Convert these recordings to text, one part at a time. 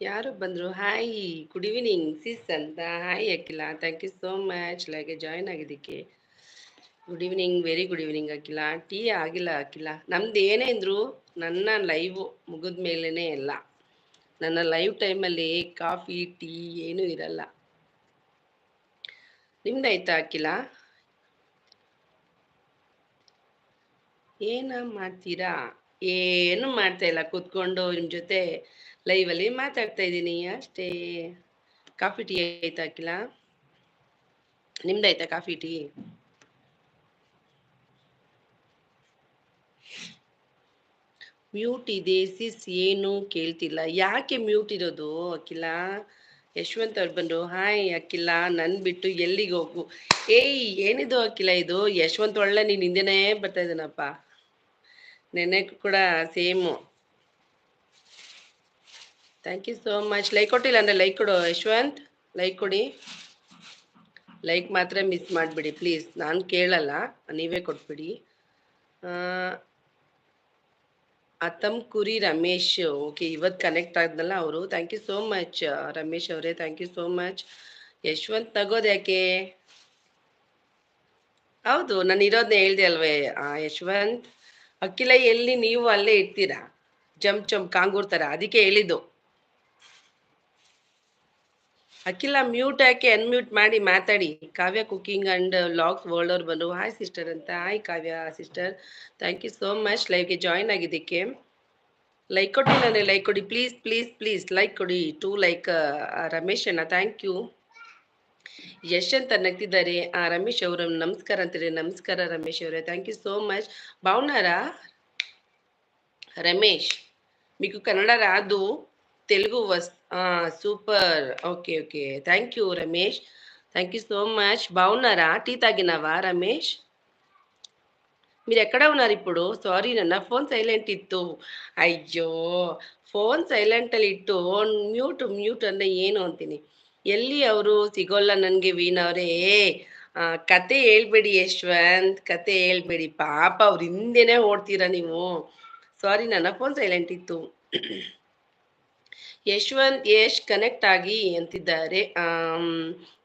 ಯಾರು ಬಂದ್ರು? Hi good evening ಸಿಸ್ ಅಂತ. Hi Akhila. Thank you so much like join ಆಗಿದ್ದಕ್ಕೆ. Good evening very good evening Akhila. Tea ಆಗಿಲ್ಲ, ಅಖಿಲ. ನಮ್ದು ಏನೇ ಇದ್ರು ನನ್ನ ಲೈವ್ ಮುಗಿದ ಮೇಲೇನೆ ಎಲ್ಲ ನನ್ನ ಲೈವ್ ಟೈಮಲ್ಲಿ ಕಾಫಿ ಟೀ ಏನೂ ಇರಲ್ಲ. ನಿಮ್ದಾಯ್ತಾ, ಅಖಿಲ? ಏನ ಮಾಡ್ತೀರಾ? ಏನು ಮಾಡ್ತಾ ಇಲ್ಲ? ಕೂತ್ಕೊಂಡು ನಿಮ್ ಜೊತೆ ಲೈವ್ ಅಲ್ಲಿ ಮಾತಾಡ್ತಾ ಇದ್ದೀನಿ. ಅಷ್ಟೇ ಕಾಫಿ ಟೀ ಆಯ್ತಾ ಹಾಕಿಲ್ಲ ನಿಮ್ದಾಯ್ತಾ ಕಾಫಿ ಟೀ? ಮ್ಯೂಟ್ ಇದೆ ಸಿಸ್ ಏನು ಕೇಳ್ತಿಲ್ಲ. ಯಾಕೆ ಮ್ಯೂಟ್ ಇರೋದು ಅಖಿಲ? ಯಶವಂತ್ ಅವ್ರು ಬಂದ್ರು ಹಾಯ್ ಅಖಿಲ, ನನ್ ಬಿಟ್ಟು ಎಲ್ಲಿಗೆ ಹೋಗು? ಏಯ್, ಏನಿದು ಅಖಿಲ ಇದು? ಯಶವಂತ್ ಒಳ್ಳೆ ನೀನ್ ಹಿಂದೆನೇ ಬರ್ತಾ ಇದ್ದಾನಪ್ಪ. ನೆನೆ ಕೂಡ same. Thank you so much like ಕೊಟ್ಟಿಲ್ಲ ಅಂದರೆ ಲೈಕ್ ಕೊಡು, ಯಶವಂತ್. ಲೈಕ್ ಕೊಡಿ. ಲೈಕ್ ಮಾತ್ರ ಮಿಸ್ ಮಾಡಿಬಿಡಿ ಪ್ಲೀಸ್ ನಾನು ಕೇಳಲ್ಲ, ನೀವೇ ಕೊಟ್ಬಿಡಿ. ಅತಮ್ ಕುರಿ ರಮೇಶ್. ಓಕೆ ಇವತ್ತು ಕನೆಕ್ಟ್ ಆದ್ನಲ್ಲ ಅವರು. Thank you so much Ramesh ಅವರೇ. Thank you so much Yashwant ತಗೋದು ಯಾಕೆ? ಹೌದು, ನಾನು ಇರೋದನ್ನ ಹೇಳ್ದೆ ಅಲ್ವೇ ಯಶವಂತ್. ಅಖಿಲ ಎಲ್ಲಿ ನೀವು ಅಲ್ಲೇ ಇರ್ತೀರಾ? ಜಂಪ್ ಜಂಪ್, ಕಾಂಗೂರ್ ಥರ ಅದಕ್ಕೆ ಹೇಳಿದ್ದು. ಅಖಿಲ ಮ್ಯೂಟ್ ಹಾಕಿ ಅನ್ಮ್ಯೂಟ್ ಮಾಡಿ ಮಾತಾಡಿ Kavya cooking and logs world ಅವ್ರು ಬಂದು ಹಾಯ್ ಸಿಸ್ಟರ್ ಅಂತ hi Kavya sister thank you so much ಲೈವ್ಗೆ join ಆಗಿದ್ದಕ್ಕೆ ಲೈಕ್ ಕೊಟ್ಟಿಲ್ಲ ಅಂದ್ರೆ ಲೈಕ್ ಕೊಡಿ ಪ್ಲೀಸ್ ಪ್ಲೀಸ್ ಪ್ಲೀಸ್ ಲೈಕ್ ಕೊಡಿ ಟು ಲೈಕ್ ರಮೇಶ್ ಅಣ್ಣ ಥ್ಯಾಂಕ್ ಯು ಯಶ್ ಅಂತ ನಗ್ತಿದ್ದಾರೆ ಆ ರಮೇಶ್ ಅವರು ನಮಸ್ಕಾರ ಅಂತಾರೆ ನಮಸ್ಕಾರ ರಮೇಶ್ ಅವರೇ ಥ್ಯಾಂಕ್ ಯು ಸೋ ಮಚ್ బాగున్నారా రమేష్ మీకు కన్నడ రాదు తెలుగు వస్ super okay okay thank you Ramesh thank you so much బాగున్నారా టీ తాగినావా రమేష్ మీరు ఎక్కడ ఉన్నారు ఇప్పుడు సారీ ನನ್ನ ಫೋನ್ ಸೈಲೆಂಟ್ ಇತ್ತು ಅಯ್ಯೋ ಫೋನ್ ಸೈಲೆಂಟ್ ಅಲ್ಲಿ ಇಟ್ಟು ಮ್ಯೂಟ್ ಮ್ಯೂಟ್ ಅಂದ್ರೆ ಏನು ಅಂತೀನಿ ಎಲ್ಲಿ ಅವರು ಸಿಗೋಲ್ಲ ನನ್ಗೆ ವೀಣಾ ಅವರೇ ಆ ಕತೆ ಹೇಳ್ಬೇಡಿ ಯಶವಂತ್ ಕತೆ ಹೇಳ್ಬೇಡಿ ಪಾಪ ಅವ್ರ ಹಿಂದೆನೆ ಓಡ್ತೀರಾ ನೀವು ಸಾರಿ ನನ್ನ ಫೋನ್ ಸೈಲೆಂಟ್ ಇತ್ತು ಯಶವಂತ್ ಯಶ್ ಕನೆಕ್ಟ್ ಆಗಿ ಅಂತಿದ್ದಾರೆ.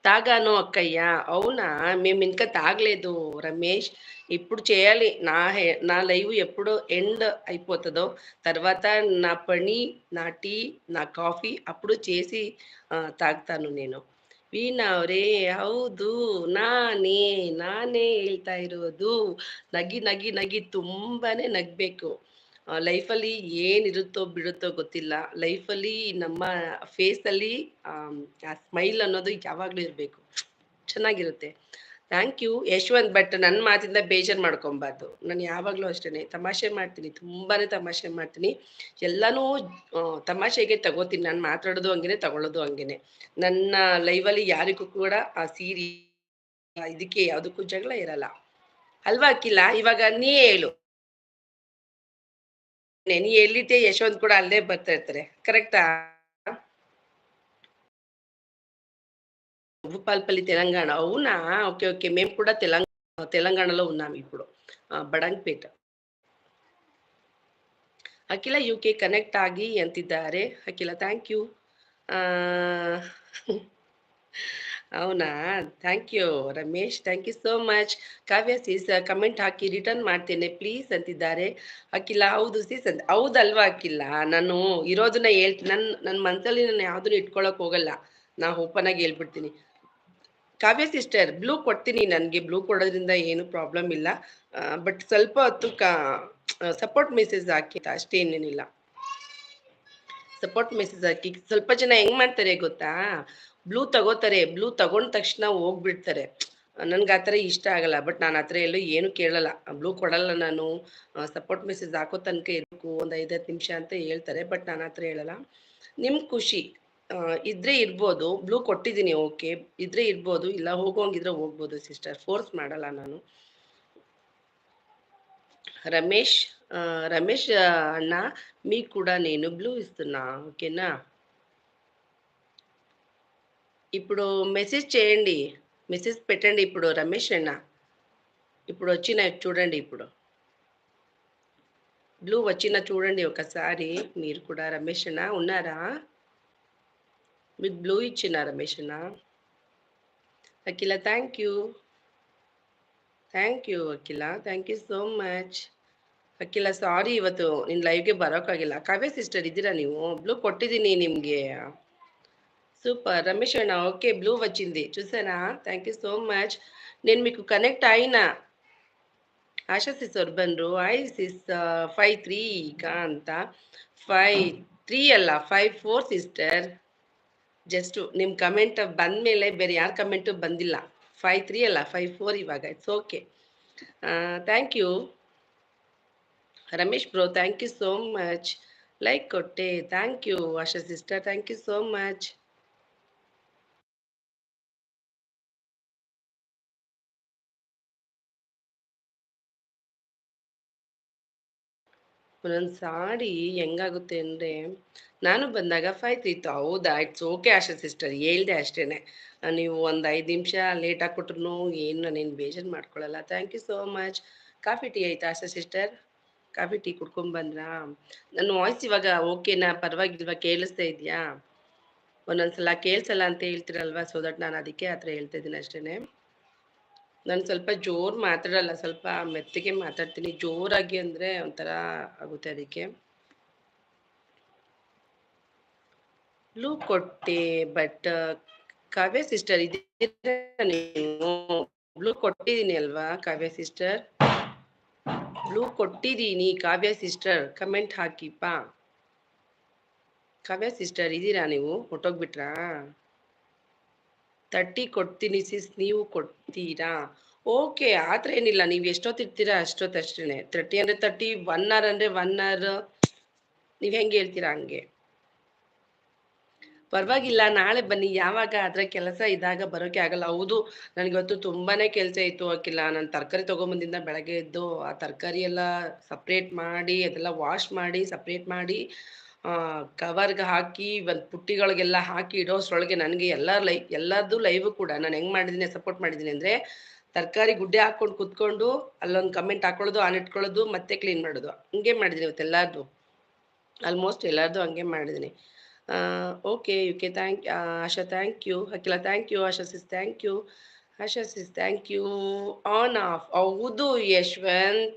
ತಾಗಾನು ಅಕ್ಕಯ್ಯ, ಅವನ? ಮೇಮ್ ಇನ್ಕ ತಾಗ್ಲೇದು ರಮೇಶ್. ಇಪ್ಪುಡು ಚೇಯಾಲಿ ನಾ ನಾ ಲೈವ್ ಎಪ್ಪುಡು ಎಂಡ್ ಆಯ್ಪೋತದೋ ತರ್ವಾತ ನಾ ಪಣಿ, ನಾ ಟೀ, ನಾ ಕಾಫಿ ಅಪ್ಪುಡು ಚೇಸಿ ತಾಗ್ತಾನು ನೀನು. ವೀಣಾ ಅವ್ರೇ, ಹೌದು, ನಾನೇ ನಾನೇ ಹೇಳ್ತಾ ಇರೋದು. ನಗಿ ನಗಿ ನಗಿ ತುಂಬಾನೇ ನಗ್ಬೇಕು. ಲೈಫಲ್ಲಿ ಏನಿರುತ್ತೋ ಬಿಡುತ್ತೋ ಗೊತ್ತಿಲ್ಲ. ಲೈಫಲ್ಲಿ ನಮ್ಮ ಫೇಸಲ್ಲಿ ಆ ಸ್ಮೈಲ್ ಅನ್ನೋದು ಯಾವಾಗಲೂ ಇರಬೇಕು. ಚೆನ್ನಾಗಿರುತ್ತೆ. Thank you. ಯಶವಂತ್, ಬಟ್ ನನ್ನ ಮಾತಿಂದ ಬೇಜಾರು ಮಾಡ್ಕೊಬಾರ್ದು. ನಾನು ಯಾವಾಗಲೂ ಅಷ್ಟೇ ತಮಾಷೆ ಮಾಡ್ತೀನಿ. ತುಂಬಾನೇ ತಮಾಷೆ ಮಾಡ್ತೀನಿ. ಎಲ್ಲನೂ ತಮಾಷೆಗೆ ತಗೋತೀನಿ. ನಾನು ಮಾತಾಡೋದು ಹಂಗೇನೆ, ತಗೊಳ್ಳೋದು ಹಂಗೇನೆ. ನನ್ನ ಲೈವಲ್ಲಿ ಯಾರಿಗೂ ಕೂಡ ಆ ಸೀರಿ, ಇದಕ್ಕೆ ಯಾವುದಕ್ಕೂ ಜಗಳ ಇರಲ್ಲ. ಅಲ್ವಾ ಅಕ್ಕಿಲ್ಲ ಇವಾಗ ನೀ ಹೇಳು. ನೀ ಎಲ್ಲಿಟ್ಟೆ ಯಶವಂತ್ ಕೂಡ ಅಲ್ಲೇ ಬರ್ತಾ ಇರ್ತಾರೆ ಕರೆಕ್ಟಾ భూపాల్పల్లి తెలంగాణ అవునా ఓకే ఓకే మేము కూడా తెలంగాణ తెలంగాణలో ఉన్నాం ఇప్పుడు బడంగ్పేట ಅಖಿಲ ಯು ಕೆ ಕನೆಕ್ಟ್ ಆಗಿ ಅಂತಿದ್ದಾರೆ ಅಖಿಲ ಥ್ಯಾಂಕ್ ಯು అవునా thank you Ramesh thank you so much Kavya sis comment hockey return ಮಾಡ್ತೇನೆ ಪ್ಲೀಸ್ ಅಂತಿದ್ದಾರೆ ಅಖಿಲ ಹೌದು ಸೀಸ್ ಅಂತ ಹೌದಲ್ವಾ ಅಖಿಲ ನಾನು ಇರೋದನ್ನ ಹೇಳ್ತೀನಿ ನನ್ನ ನನ್ನ ಮನಸ್ಸಲ್ಲಿ ನಾನು ಯಾವ್ದನ್ನು ಇಟ್ಕೊಳಕ್ ಹೋಗಲ್ಲ ನಾ ಓಪನ್ ಆಗಿ ಹೇಳ್ಬಿಡ್ತೀನಿ ಕಾವ್ಯ ಸಿಸ್ಟರ್ ಬ್ಲೂ ಕೊಡ್ತೀನಿ ನನಗೆ ಬ್ಲೂ ಕೊಡೋದ್ರಿಂದ ಏನು ಪ್ರಾಬ್ಲಮ್ ಇಲ್ಲ ಬಟ್ ಸ್ವಲ್ಪ ಹೊತ್ತು ಕಾ ಸಪೋರ್ಟ್ ಮೆಸೇಜ್ ಹಾಕಿ ಅಷ್ಟೇನೇನಿಲ್ಲ ಸಪೋರ್ಟ್ ಮೆಸೇಜ್ ಹಾಕಿ ಸ್ವಲ್ಪ ಜನ ಹೆಂಗ್ ಮಾಡ್ತಾರೆ ಗೊತ್ತಾ ಬ್ಲೂ ತಗೋತಾರೆ ಬ್ಲೂ ತಗೊಂಡ ತಕ್ಷಣ ಹೋಗ್ಬಿಡ್ತಾರೆ ನನ್ಗೆ ಆ ಥರ ಇಷ್ಟ ಆಗಲ್ಲ ಬಟ್ ನಾನು ಆ ಥರ ಎಲ್ಲೂ ಏನು ಕೇಳಲ್ಲ ಬ್ಲೂ ಕೊಡಲ್ಲ ನಾನು ಸಪೋರ್ಟ್ ಮೆಸೇಜ್ ಹಾಕೋ ತನಕ ಇರಬೇಕು ಒಂದು ಐದತ್ತು ನಿಮಿಷ ಅಂತ ಹೇಳ್ತಾರೆ ಬಟ್ ನಾನು ಆ ಥರ ಹೇಳಲ್ಲ ನಿಮ್ ಖುಷಿ ಇದ್ರೆ ಇರ್ಬೋದು ಬ್ಲೂ ಕೊಟ್ಟಿದ್ದೀನಿ ಓಕೆ ಇದ್ರೆ ಇರ್ಬೋದು ಇಲ್ಲ ಹೋಗೋಂಗಿದ್ರೆ ಹೋಗ್ಬೋದು ಸಿಸ್ಟರ್ ಫೋರ್ಸ್ ಮಾಡಲ್ಲ ನಾನು రమేష్ రమేష్ అన్న మీకు కూడా నేను బ్లూ ఇస్తున్నా ఓకేనా ఇప్పుడు మెసేజ్ చేయండి. మెసేజ్ పెట్టండి ఇప్పుడు రమేష్ అన్న. ఇప్పుడు వచ్చిన చూడండి ఇప్పుడు. బ్లూ వచ్చిన చూడండి ఒకసారి. మీరు కూడా రమేష్ అన్న ఉన్నారా? మీకు బ్లూ ఇచ్చిన రమేష్ అన్న. Akhila thank you thank you Akhila. Thank you so much Akhila sorry sorry నేను ನಿನ್ನ బరోకాగిల ಬರೋಕ್ಕಾಗಿಲ್ಲ సిస్టర్ ಸಿಸ್ಟರ್ ಇದ್ದೀರಾ ನೀವು ಬ್ಲೂ ಕೊಟ್ಟಿದ್ದೀನಿ ನಿಮಗೆ సూపర్ రమేష్ అన్న ఓకే బ్లూ వచ్చింది చూసారా థ్యాంక్ యూ సో మచ్ నేను మీకు కనెక్ట్ అయినా ఆశా సిస్ ಬಂದ್ರು ಐ ಸಿಸ್ ಫೈವ್ ತ್ರೀ ಈಗ ಅಂತ ಫೈವ್ ತ್ರೀ ಅಲ್ಲ ಫೈವ್ ಫೋರ್ ಸಿಸ್ಟರ್ ಜಸ್ಟ್ ನಿಮ್ಮ ಕಮೆಂಟ್ ಬಂದಮೇಲೆ ಬೇರೆ ಯಾರ ಕಮೆಂಟು ಬಂದಿಲ್ಲ ಫೈವ್ ತ್ರೀ ಅಲ್ಲ ಫೈವ್ ಫೋರ್ ಇವಾಗ it's okay thank you Ramesh bro thank you so much like ಕೊಟ್ಟೆ thank you Asha sister thank you so much ಒಂದೊಂದು ಸಾರಿ ಹೆಂಗಾಗುತ್ತೆ ಅಂದರೆ ನಾನು ಬಂದಾಗ ಫೈವ್ ಇತ್ತು ಹೌದಾ? ಇಟ್ಸ್ ಓಕೆ ಆಶಾ ಸಿಸ್ಟರ್ ಹೇಳ್ದೆ ಅಷ್ಟೇ ನೀವು ಒಂದು ಐದು ನಿಮಿಷ ಲೇಟ್ ಕೊಟ್ರು ಏನು ನಾನೇನು ಬೇಜಾರು ಮಾಡ್ಕೊಳ್ಳಲ್ಲ thank you so much coffee tea ಆಯ್ತಾ ಆಶಾ ಸಿಸ್ಟರ್ ಕಾಫಿ ಟೀ ಕುಡ್ಕೊಂಬಂದ್ರಾ ನನ್ನ ವಾಯ್ಸ್ ಇವಾಗ ಓಕೆನಾ ಪರವಾಗಿಲ್ವಾ? ಕೇಳಿಸ್ತಾ ಇದೆಯಾ? ಒಂದೊಂದ್ಸಲ ಕೇಳಿಸಲ್ಲ ಅಂತ ಹೇಳ್ತಿರಲ್ವಾ? ಸೊ ದಟ್ ನಾನು ಅದಕ್ಕೆ ಆ ಥರ ಹೇಳ್ತಾ ಇದ್ದೀನಿ ಅಷ್ಟೇ ನಾನು ಸ್ವಲ್ಪ ಜೋರು ಮಾತಾಡಲ್ಲ, ಸ್ವಲ್ಪ ಮೆತ್ತಗೆ ಮಾತಾಡ್ತೀನಿ. ಜೋರಾಗಿ ಅಂದರೆ ಒಂಥರ ಆಗುತ್ತೆ ಅದಕ್ಕೆ. ಲೂ ಕೊಟ್ಟೆ ಬಟ್, ಕಾವ್ಯ ಸಿಸ್ಟರ್ ನೀವು? ಬ್ಲೂ ಕೊಟ್ಟಿದ್ದೀನಿ ಅಲ್ವಾ ಕಾವ್ಯ ಸಿಸ್ಟರ್? ಬ್ಲೂ ಕೊಟ್ಟಿದ್ದೀನಿ ಕಾವ್ಯ ಸಿಸ್ಟರ್, ಕಮೆಂಟ್ ಹಾಕಿಪ್ಪ. ಕಾವ್ಯ ಸಿಸ್ಟರ್ ಇದ್ದೀರಾ ನೀವು? ಹೊಟ್ಟೋಗ್ಬಿಟ್ರಾ ತರ್ಟಿ ಕೊಡ್ತೀನಿ ಸಿಸ್ ನೀವು ಕೊಡ್ತೀರಾ? ಓಕೆ ಆ ಥರ ಏನಿಲ್ಲ, ನೀವು ಎಷ್ಟೊತ್ತಿರ್ತೀರಾ ಅಷ್ಟೊತ್ತಷ್ಟೇ ತರ್ಟಿ ಅಂದ್ರೆ ತರ್ಟಿ ಒನ್ ಅವರ್ ಅಂದ್ರೆ ಒನ್ ಅವರ್ ನೀವು ಹೆಂಗೆ ಹೇಳ್ತೀರಾ ಹಂಗೆ? ಪರವಾಗಿಲ್ಲ, ನಾಳೆ ಬನ್ನಿ. ಯಾವಾಗ ಆದ್ರೆ ಕೆಲಸ ಇದಾಗ ಬರೋಕೆ ಆಗಲ್ಲ. ಹೌದು ನನಗಿವತ್ತು ತುಂಬಾನೇ ಕೆಲಸ ಇತ್ತು ಹಾಕಿಲ್ಲ ನಾನು ತರಕಾರಿ ತೊಗೊಂಬಂದಿಂದ ಬೆಳಗ್ಗೆ ಎದ್ದು ಆ ತರಕಾರಿ ಎಲ್ಲ ಸಪ್ರೇಟ್ ಮಾಡಿ, ಅದೆಲ್ಲ ವಾಶ್ ಮಾಡಿ ಸಪ್ರೇಟ್ ಮಾಡಿ ಕವರ್ಗೆ ಹಾಕಿ ಒಂದು ಪುಟ್ಟಿಗಳಿಗೆಲ್ಲ ಹಾಕಿ ಇಡೋಷ್ರೊಳಗೆ ನನಗೆ ಎಲ್ಲ ಲೈ ಎಲ್ಲದು ಲೈವ್ ಕೂಡ ನಾನು ಹೆಂಗೆ ಮಾಡಿದ್ದೀನಿ ಸಪೋರ್ಟ್ ಮಾಡಿದ್ದೀನಿ ಅಂದರೆ ತರಕಾರಿ ಗುಡ್ಡೆ ಹಾಕ್ಕೊಂಡು ಕುತ್ಕೊಂಡು ಅಲ್ಲೊಂದು ಕಮೆಂಟ್ ಹಾಕೊಳ್ಳೋದು, ಆನ್ ಇಟ್ಕೊಳ್ಳೋದು, ಮತ್ತೆ ಕ್ಲೀನ್ ಮಾಡೋದು. ಹಂಗೆ ಮಾಡಿದ್ದೀನಿ ಇವತ್ತು ಎಲ್ಲರದು. ಆಲ್ಮೋಸ್ಟ್ ಎಲ್ಲರದು ಹಂಗೆ ಮಾಡಿದ್ದೀನಿ okay, U K thank Asha thank you, Akhila thank you, Asha sis thank you, Asha sis thank you, on off, ಹೌದು ಯಶ್ವಂತ್.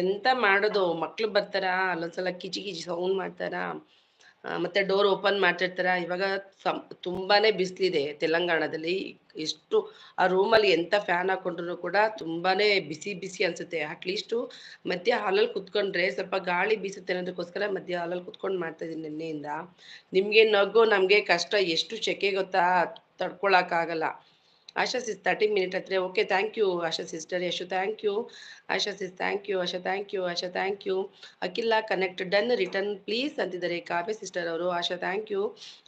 ಎಂತ ಮಾಡೋದು? ಮಕ್ಳು ಬರ್ತಾರ? ಅಲ್ಲೊಂದ್ಸಲ ಕಿಚಿ ಕಿಚಿ ಸೌಂಡ್ ಮಾಡ್ತಾರ? ಮತ್ತೆ ಡೋರ್ ಓಪನ್ ಮಾಡ್ತಿರ್ತಾರ? ಇವಾಗ ತುಂಬಾನೇ ಬಿಸಿಲಿದೆ ತೆಲಂಗಾಣದಲ್ಲಿ. ಎಷ್ಟು, ಆ ರೂಮಲ್ಲಿ ಎಂತ ಫ್ಯಾನ್ ಹಾಕೊಂಡ್ರು ಕೂಡ ತುಂಬಾನೇ ಬಿಸಿ ಬಿಸಿ ಅನ್ಸುತ್ತೆ. ಅಟ್ಲೀಸ್ಟು ಮಧ್ಯ ಹಾಲಲ್ಲಿ ಕುತ್ಕೊಂಡ್ರೆ ಸ್ವಲ್ಪ ಗಾಳಿ ಬೀಸುತ್ತೆ ಅನ್ನೋದಕ್ಕೋಸ್ಕರ ಮಧ್ಯ ಹಾಲಲ್ಲಿ ಕುತ್ಕೊಂಡು ಮಾಡ್ತಾ ಇದೀನಿ ನಿನ್ನೆಯಿಂದ. ನಿಮ್ಗೆ ನಗು, ನಮ್ಗೆ ಕಷ್ಟ, ಎಷ್ಟು ಸೆಕೆ ಗೊತ್ತಾ? ತಡ್ಕೊಳಕ್ಕಾಗಲ್ಲ. ಆಶಾ ಸಿಸ್ ತರ್ಟಿ ಮಿನಿಟ್ ಹತ್ರ okay thank you Asha sister Yashu thank you Asha sis thank you Asha thank you Asha thank you Akhila connect done return please ಅಂತಿದ್ದಾರೆ ಕಾವ್ಯ ಸಿಸ್ಟರ್ ಅವರು Asha thank you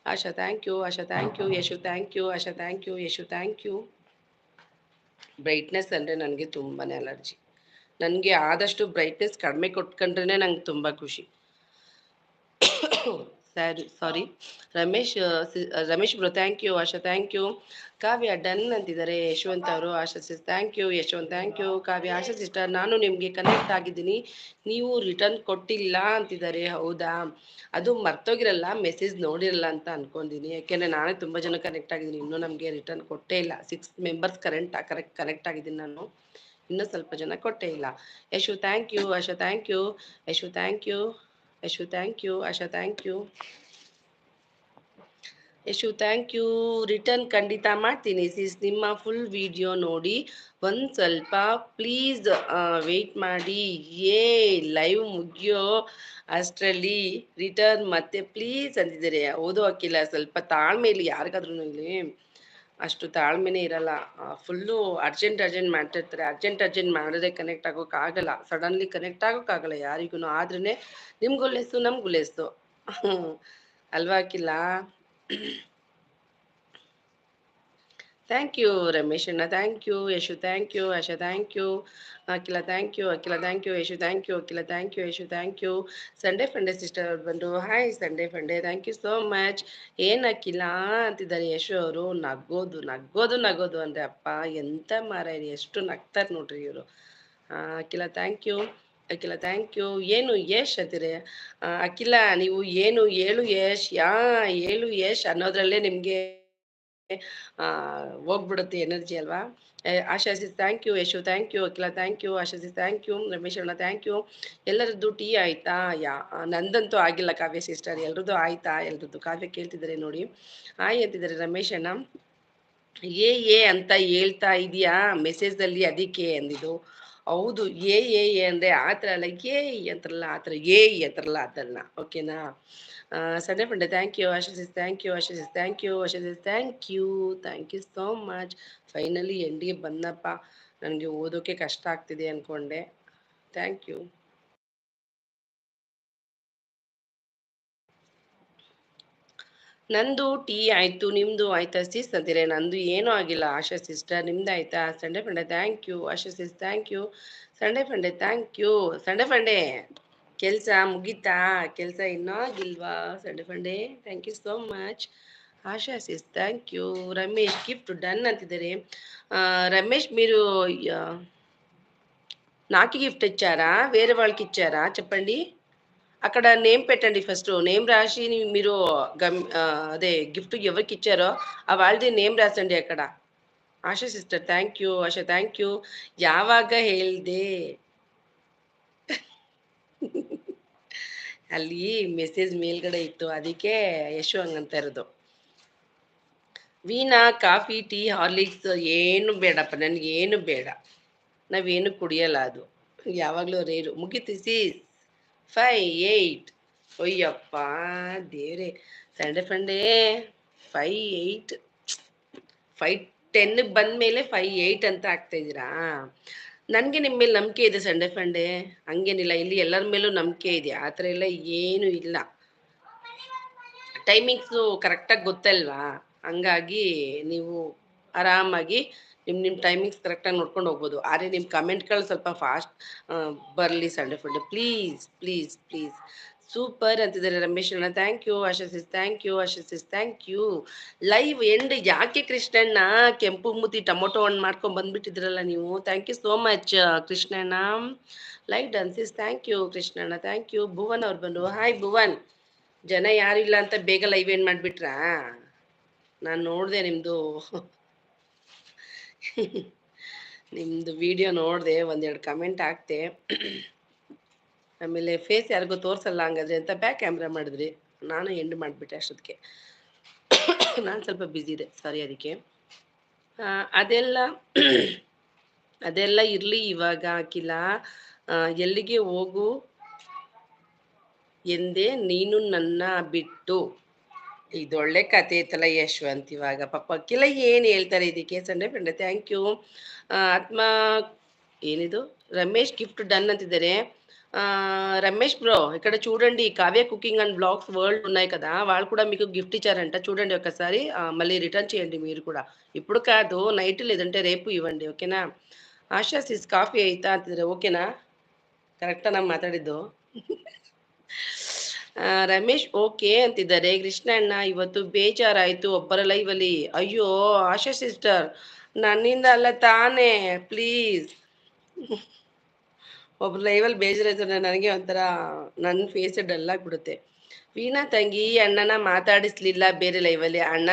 Asha thank you Asha thank you Yashu thank you Asha thank you Yashu thank you brightness ಅಂದರೆ ನನಗೆ ತುಂಬಾ allergy ನನಗೆ ಆದಷ್ಟು brightness ಕಡಿಮೆ ಕೊಟ್ಕೊಂಡ್ರೇ ನಂಗೆ ತುಂಬ ಖುಷಿ. Sorry sorry Ramesh Ramesh bro thank you Asha thank you Kavya done ಅಂತಿದ್ದಾರೆ. ಯಶವಂತ್ ಅವರು Asha sis thank you Yashwant thank you Kavya Asha sister ನಾನು ನಿಮಗೆ ಕನೆಕ್ಟ್ ಆಗಿದ್ದೀನಿ. ನೀವು ರಿಟರ್ನ್ ಕೊಟ್ಟಿಲ್ಲ ಅಂತಿದ್ದಾರೆ ಹೌದಾ? ಅದು ಮರ್ತೋಗಿರಲ್ಲ ಮೆಸೇಜ್ ನೋಡಿರಲ್ಲ ಅಂತ ಅನ್ಕೊಂಡಿನಿ ಯಾಕೆಂದರೆ ನಾನೇ ತುಂಬ ಜನ ಕನೆಕ್ಟ್ ಆಗಿದ್ದೀನಿ. ಇನ್ನೂ ನಮಗೆ ರಿಟರ್ನ್ ಕೊಟ್ಟೇ ಇಲ್ಲ. Six members current correct connect ಆಗಿದ್ದೀನಿ ನಾನು. ಇನ್ನೂ ಸ್ವಲ್ಪ ಜನ ಕೊಟ್ಟೇ ಇಲ್ಲ. Yashu thank you Asha thank you Yashu thank you Yashu thank you Asha thank you Yashu thank you return ಖಂಡಿತ ಮಾಡ್ತೀನಿ. ಸಿಸ್ ನಿಮ್ಮ ಫುಲ್ ವಿಡಿಯೋ ನೋಡಿ. ಒಂದು ಸ್ವಲ್ಪ ಪ್ಲೀಸ್ ವೆಯ್ಟ್ ಮಾಡಿ. ಏ ಲೈವ್ ಮುಗಿಯೋ ಅಷ್ಟರಲ್ಲಿ ರಿಟರ್ನ್ ಮತ್ತೆ ಪ್ಲೀಸ್ ಅಂತಿದ್ದಾರೆ. ಓದೋ ಹಾಕಿಲ್ಲ ಸ್ವಲ್ಪ ತಾಳ್ಮೆಯಲ್ಲಿ ಯಾರಿಗಾದ್ರೂ ಇಲ್ಲಿ ಅಷ್ಟು ತಾಳ್ಮೆನೇ ಇರಲ್ಲ. ಫುಲ್ಲು ಅರ್ಜೆಂಟ್ ಅರ್ಜೆಂಟ್ ಮಾಡ್ತಿರ್ತಾರೆ ಅರ್ಜೆಂಟ್ ಅರ್ಜೆಂಟ್ ಮಾಡೋದೇ ಕನೆಕ್ಟ್ ಆಗೋಕ್ಕಾಗಲ್ಲ ಸಡನ್ಲಿ ಕನೆಕ್ಟ್ ಆಗೋಕ್ಕಾಗಲ್ಲ ಯಾರಿಗೂ ಆದ್ರೇ ನಿಮ್ಗೆ ಲೆಸ್ಸು ನಮ್ಗೆ ಲೆಸ್ಸು ಅಲ್ವಾ ಹಾಕಿಲ್ಲ ಥ್ಯಾಂಕ್ ಯು ರಮೇಶ್ ಅಣ್ಣ thank you Yashu thank you Asha thank you Akhila thank you Akhila thank you Yashu thank you Akhila thank you Yashu thank you Sunday funday sister ಬಂದರು hi Sunday funday thank you so much ಏನು ಅಖಿಲ ಅಂತಿದ್ದಾರೆ? ಯಶು ಅವರು ನಗೋದು ನಗೋದು ನಗೋದು ಅಂದರೆ ಅಪ್ಪ ಎಂತ ಮಾರ ಎಷ್ಟು ನಗ್ತಾರೆ ನೋಡ್ರಿ ಇವರು. Akhila thank you Akhila thank you ಏನು ಯಶ್ ಅಂತೀರಿ? ಅಖಿಲ, ನೀವು ಏನು ಏಳು ಯಶ್, ಯಾ ಏಳು ಯಶ್ ಅನ್ನೋದ್ರಲ್ಲೇ ನಿಮ್ಗೆ ಹೋಗ್ಬಿಡುತ್ತೆ ಎನರ್ಜಿ ಅಲ್ವಾ? ಆಶಾಸಿ thank you Yashu thank you Akhila thank you ಆಶಾಸಿ thank you Ramesh ಅಣ್ಣ ಥ್ಯಾಂಕ್ ಯು ಎಲ್ಲರದ್ದು ಟೀ ಆಯ್ತಾ? ಯಾ, ನಂದಂತೂ ಆಗಿಲ್ಲ ಕಾವ್ಯ ಸಿಸ್ಟರ್ ಎಲ್ರದ್ದು ಆಯ್ತಾ? ಎಲ್ರದ್ದು ಕಾವ್ಯ ಕೇಳ್ತಿದ್ದಾರೆ ನೋಡಿ. ಆಯ್ ಅಂತಿದ್ದಾರೆ ರಮೇಶ್ ಅಣ್ಣ. ಏ ಏ ಅಂತ ಹೇಳ್ತಾ ಇದೆಯಾ ಮೆಸೇಜಲ್ಲಿ ಅದಕ್ಕೆ ಅಂದಿದ್ದು. ಹೌದು, ಏ ಏ ಏ ಅಂದ್ರೆ ಆ ಥರ ಅಲ್ಲ, ಏ ಅಂತಾರಲ್ಲ, ಆ ಥರ ಏ ಅಂತಾರಲ್ಲ ಅದಲ್ಲ ಓಕೆನಾ Sunday funday thank you Asha sis thank you Asha sis thank you Asha sis thank you thank you so much finally ಎಂಡಿಗೆ ಬಂದಪ್ಪ. ನನಗೆ ಓದೋಕೆ ಕಷ್ಟ ಆಗ್ತಿದೆ ಅನ್ಕೊಂಡೆ. ಥ್ಯಾಂಕ್ ಯು ನಂದು ಟೀ ಆಯ್ತು, ನಿಮ್ದು ಆಯ್ತಾ ಸಿಸ್ ಅಂತೀರಿ ನಂದು ಏನೂ ಆಗಿಲ್ಲ. ಆಶಾ ಸಿಸ್ಟರ್ ನಿಮ್ದು ಆಯ್ತಾ? Sunday funday thank you Asha sis thank you Sunday funday thank you Sunday funday ಕೆಲ್ಸ ಮುಗೀತಾ ಕೆಲಸ ಇನ್ನೂ ಆಗಿಲ್ವಾ Sunday funday. Thank you so much Asha sis thank you Ramesh gift done అంతిద్దరే Ramesh మీరు నాకు గిఫ్ట్ ఇచ్చారా? వేరే వాళ్ళకి ఇచ్చారా? చెప్పండి. అక్కడ నేమ్ పెట్టండి ఫస్ట్ నేమ్ రాసి మీరు గమ్ అదే గిఫ్ట్ ఎవరికి ఇచ్చారో ఆ వాళ్ళది నేమ్ రాసండి అక్కడ. Asha sister thank you Asha thank you యావాగ హేల్దే. ಅಲ್ಲಿ ಮೆಸೇಜ್ ಮೇಲ್ಗಡೆ ಇತ್ತು. ಅದಕ್ಕೆ ಯಶು ಹಂಗಂತ ಇರೋದು. ವೀಣಾ, ಕಾಫಿ, ಟೀ, ಹಾರ್ಲಿಕ್ಸ್ ಏನು ಬೇಡಪ್ಪ. ನನಗೆ ಏನು ಬೇಡ. ನಾವೇನು ಕುಡಿಯಲ್ಲ ಅದು. ಯಾವಾಗಲೂ ರೇರು ಮುಗಿತು ಸಿಸ್ ಫೈ ಏಯ್ಟ್ ಒಯ್ಯಪ್ಪ ದೇವ್ರೆ. Sunday funday five eight five ಟೆನ್ಗೆ ಬಂದ್ಮೇಲೆ ಫೈ ಏಯ್ಟ್ ಅಂತ ಆಗ್ತಾ ಇದ್ದೀರಾ? ನನಗೆ ನಿಮ್ಮ ಮೇಲೆ ನಂಬಿಕೆ ಇದೆ ಸಂಡೆ ಫಂಡೆ. ಹಂಗೇನಿಲ್ಲ, ಇಲ್ಲಿ ಎಲ್ಲರ ಮೇಲೂ ನಂಬಿಕೆ ಇದೆ. ಆ ಥರ ಎಲ್ಲ ಏನೂ ಇಲ್ಲ. ಟೈಮಿಂಗ್ಸು ಕರೆಕ್ಟಾಗಿ ಗೊತ್ತಲ್ವಾ ಹಂಗಾಗಿ ನೀವು ಆರಾಮಾಗಿ ನಿಮ್ಮ ನಿಮ್ಮ ಟೈಮಿಂಗ್ಸ್ ಕರೆಕ್ಟಾಗಿ ನೋಡ್ಕೊಂಡು ಹೋಗ್ಬೋದು. ಆದರೆ ನಿಮ್ಮ ಕಮೆಂಟ್ಗಳು ಸ್ವಲ್ಪ ಫಾಸ್ಟ್ ಬರಲಿ Sunday funday. Please please please. Super ಅಂತಿದ್ದಾರೆ ರಮೇಶ್ ಅಣ್ಣ thank you Asha sis thank you Asha sis thank you live end ಯಾಕೆ ಕೃಷ್ಣಣ್ಣ ಕೆಂಪು ಮುತಿ ಟೊಮೊಟೊ ಹಣ್ಣು ಮಾಡ್ಕೊಂಡು ಬಂದ್ಬಿಟ್ಟಿದ್ರಲ್ಲ ನೀವು? ಥ್ಯಾಂಕ್ ಯು ಸೋ ಮಚ್ ಕೃಷ್ಣಣ್ಣ. ಲೈವ್ ಡಾನ್ಸಸ್ ಥ್ಯಾಂಕ್ ಯು ಕೃಷ್ಣಣ್ಣ ಥ್ಯಾಂಕ್ ಯು ಭುವನ್ ಅವ್ರು ಬಂದು ಹಾಯ್ ಭುವನ್. ಜನ ಯಾರು ಇಲ್ಲ ಅಂತ ಬೇಗ ಲೈವ್ ಏನ್ ಮಾಡಿಬಿಟ್ರಾ? ನಾನು ನೋಡಿದೆ ನಿಮ್ಮದು ನಿಮ್ಮದು ವಿಡಿಯೋ ನೋಡಿದೆ, ಒಂದೆರಡು ಕಮೆಂಟ್ ಹಾಕ್ತೆ. ಆಮೇಲೆ ಫೇಸ್ ಯಾರಿಗೂ ತೋರಿಸಲ್ಲ ಹಂಗಾದ್ರೆ ಅಂತ ಬ್ಯಾಕ್ ಕ್ಯಾಮ್ರಾ ಮಾಡಿದ್ರಿ. ನಾನು ಎಂಡ್ ಮಾಡಿಬಿಟ್ಟೆ ಅಷ್ಟೊತ್ತಿಗೆ. ನಾನು ಸ್ವಲ್ಪ ಬ್ಯುಸಿ ಇದೆ ಸಾರಿ ಅದಕ್ಕೆ. ಅದೆಲ್ಲ ಅದೆಲ್ಲ ಇರಲಿ ಇವಾಗ ಹಾಕಿಲ್ಲ ಎಲ್ಲಿಗೆ ಹೋಗು? ಎಂದೇ ನೀನು ನನ್ನ ಬಿಟ್ಟು. ಇದೊಳ್ಳೆ ಕತೆ ಐತಲ್ಲ ಯಶವಂತ್ ಇವಾಗ. ಪಾಪ ಅಕ್ಕಿಲ್ಲ ಏನು ಹೇಳ್ತಾರೆ ಇದಕ್ಕೆ? ಸಂಡೆ ಫ್ರೆಂಡ್ ಥ್ಯಾಂಕ್ ಯು ಆತ್ಮ, ಏನಿದು? ರಮೇಶ್ ಗಿಫ್ಟ್ ಡನ್ ಅಂತಿದ್ದಾರೆ. రమేష్ బ్రో ఇక్కడ చూడండి Kavya cooking and blogs world ఉన్నాయి కదా వాళ్ళు కూడా మీకు గిఫ్ట్ ఇచ్చారంట చూడండి ఒకసారి ఆ, మళ్ళీ రిటర్న్ చేయండి మీరు కూడా ఇప్పుడు కాదు నైట్ లేదంటే రేపు ఇవ్వండి ఓకేనా ಆಶಾ ಸಿಸ್ ಕಾಫಿ ಆಯ್ತಾ ಅಂತಿದ್ರೆ ಓಕೆನಾ ಕರೆಕ್ಟಾ ನಾನು ಮಾತಾಡಿದ್ದು ಆ, ರಮೇಶ್ ಓಕೆ ಅಂತಿದ್ದಾರೆ ಕೃಷ್ಣಣ್ಣ ಇವತ್ತು ಬೇಜಾರಾಯ್ತು ಒಬ್ಬರ ಲೈವಲ್ಲಿ ಅಯ್ಯೋ ಆಶಾ ಸಿಸ್ಟರ್ ನನ್ನಿಂದ ಅಲ್ಲ ತಾನೇ ಪ್ಲೀಸ್ ಒಬ್ರು ಲೈವಲ್ಲಿ ಬೇಜಾರಾಯ್ತು ನನಗೆ ಒಂಥರ ನನ್ನ ಫೇಸ್ ಡಲ್ ಬಿಡುತ್ತೆ ವೀಣಾ ತಂಗಿ, ಅಣ್ಣನ ಮಾತಾಡಿಸ್ಲಿಲ್ಲ ಬೇರೆ ಲೈವಲ್ಲಿ ಅಣ್ಣ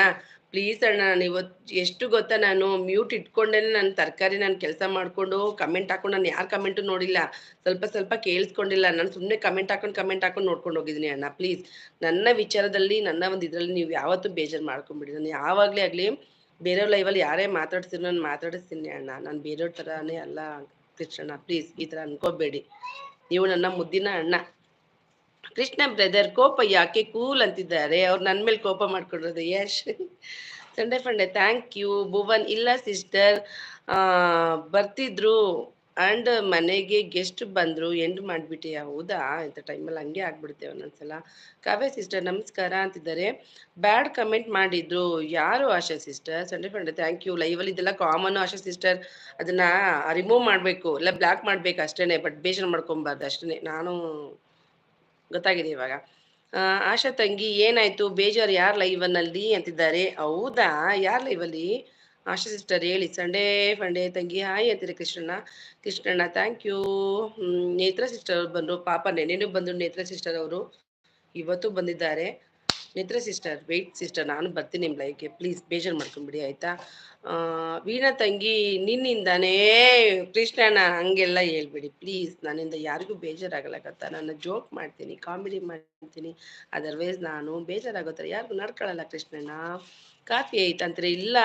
ಪ್ಲೀಸ್ ಅಣ್ಣ, ನಾನು ಇವತ್ತು ಎಷ್ಟು ಗೊತ್ತಾ ನಾನು ಮ್ಯೂಟ್ ಇಟ್ಕೊಂಡೇನೆ ನಾನು ತರಕಾರಿ ನಾನು ಕೆಲಸ ಮಾಡಿಕೊಂಡು ಕಮೆಂಟ್ ಹಾಕೊಂಡು, ನಾನು ಯಾರು ಕಮೆಂಟು ನೋಡಿಲ್ಲ. ಸ್ವಲ್ಪ ಸ್ವಲ್ಪ ಕೇಳಿಸ್ಕೊಂಡಿಲ್ಲ. ನಾನು ಸುಮ್ಮನೆ ಕಮೆಂಟ್ ಹಾಕೊಂಡು ಕಮೆಂಟ್ ಹಾಕೊಂಡು ನೋಡ್ಕೊಂಡು ಹೋಗಿದ್ದೀನಿ ಅಣ್ಣ. ಪ್ಲೀಸ್ ನನ್ನ ವಿಚಾರದಲ್ಲಿ, ನನ್ನ ಒಂದು ಇದರಲ್ಲಿ ನೀವು ಯಾವತ್ತೂ ಬೇಜಾರು ಮಾಡ್ಕೊಂಬಿಡಿ ನಾನು ಯಾವಾಗಲೇ ಆಗಲಿ ಬೇರೆಯವ್ರ ಲೈವಲ್ಲಿ ಯಾರೇ ಮಾತಾಡ್ತಿರೋ ನಾನು ಮಾತಾಡಿಸ್ತೀನಿ ಅಣ್ಣ. ನಾನು ಬೇರೆಯವ್ರ ಥರನೇ ಅಲ್ಲ. ಕೃಷ್ಣಣ್ಣ ಪ್ಲೀಸ್ ಈ ಥರ ಅನ್ಕೋಬೇಡಿ. ನೀವು ನನ್ನ ಮುದ್ದಿನ ಅಣ್ಣ. ಕೃಷ್ಣ ಬ್ರದರ್ ಕೋಪ ಯಾಕೆ ಕೂಲ್ ಅಂತಿದ್ದಾರೆ? ಅವ್ರು ನನ್ನ ಮೇಲೆ ಕೋಪ ಮಾಡ್ಕೊಂಡಿರೋದು Yash Sunday funday thank you Bhuvan, ಇಲ್ಲ ಸಿಸ್ಟರ್ ಬರ್ತಿದ್ರು. ಅಂಡ್ ಮನೆಗೆ ಗೆಸ್ಟ್ ಬಂದ್ರು ಎಂಡ್ ಮಾಡ್ಬಿಟ್ಟೆ, ಹೌದಾ? ಇಂಥ ಟೈಮಲ್ಲಿ ಹಂಗೆ ಆಗ್ಬಿಡುತ್ತೆ ಒಂದೊಂದ್ಸಲ. ಕಾವ್ಯ ಸಿಸ್ಟರ್, ನಮಸ್ಕಾರ ಅಂತಿದ್ದಾರೆ. ಬ್ಯಾಡ್ ಕಮೆಂಟ್ ಮಾಡಿದ್ರು. ಯಾರು Asha sister? Sunday funday thank you ಲೈವಲ್ಲಿ ಇದೆಲ್ಲ ಕಾಮನ್ ಆಶಾ ಸಿಸ್ಟರ್. ಅದನ್ನ ರಿಮೂವ್ ಮಾಡಬೇಕು. ಇಲ್ಲ ಬ್ಲಾಕ್ ಮಾಡ್ಬೇಕು ಅಷ್ಟೇ ಬಟ್ ಬೇಜಾರು ಮಾಡ್ಕೊಬಾರ್ದು ಅಷ್ಟೇ ನಾನು ಗೊತ್ತಾಗಿದೆ ಇವಾಗ. ಆಶಾ ತಂಗಿ, ಏನಾಯ್ತು? ಬೇಜಾರು ಯಾರು ಲೈವನಲ್ಲಿ ಅಂತಿದ್ದಾರೆ? ಹೌದಾ? ಯಾರು ಲೈವಲ್ಲಿ ಆಶಾ ಸಿಸ್ಟರ್ ಹೇಳಿ, ಸಂಡೇ, ಫಂಡೇ, ತಂಗಿ, ಹಾಯ್ ಅಂತೀರಿ ಕೃಷ್ಣಣ್ಣ. ಕೃಷ್ಣಣ್ಣ ಥ್ಯಾಂಕ್ ಯು ನೇತ್ರ ಸಿಸ್ಟರ್ ಬಂದರು. ಪಾಪ ನೆನೆನೂ ಬಂದರು ನೇತ್ರ ಸಿಸ್ಟರ್ ಅವರು. ಇವತ್ತು ಬಂದಿದ್ದಾರೆ. ನೇತ್ರ ಸಿಸ್ಟರ್ ವೆಯ್ಟ್ ಸಿಸ್ಟರ್ ನಾನು ಬರ್ತೀನಿ ನಿಮ್ಮ ಲೈಫ್ಗೆ ಪ್ಲೀಸ್ ಬೇಜಾರು ಮಾಡ್ಕೊಂಬಿಡಿ ಆಯಿತಾ? ವೀಣಾ ತಂಗಿ, ನಿನ್ನಿಂದಾನೇ ಕೃಷ್ಣಣ್ಣ ಹಂಗೆಲ್ಲ ಹೇಳ್ಬಿಡಿ. ಪ್ಲೀಸ್ ನನ್ನಿಂದ ಯಾರಿಗೂ ಬೇಜಾರಾಗಲ್ಲ ಕತ್ತ ನಾನು ಜೋಕ್ ಮಾಡ್ತೀನಿ ಕಾಮಿಡಿ ಮಾಡ್ತೀನಿ. ಅದರ್ವೈಸ್ ನಾನು ಬೇಜಾರಾಗೋ ಥರ ಯಾರಿಗೂ ನಡ್ಕೊಳ್ಳಲ್ಲ ಕೃಷ್ಣಣ್ಣ. ಕಾಫಿ ಆಯ್ತಂತ್ರಿ ಇಲ್ಲ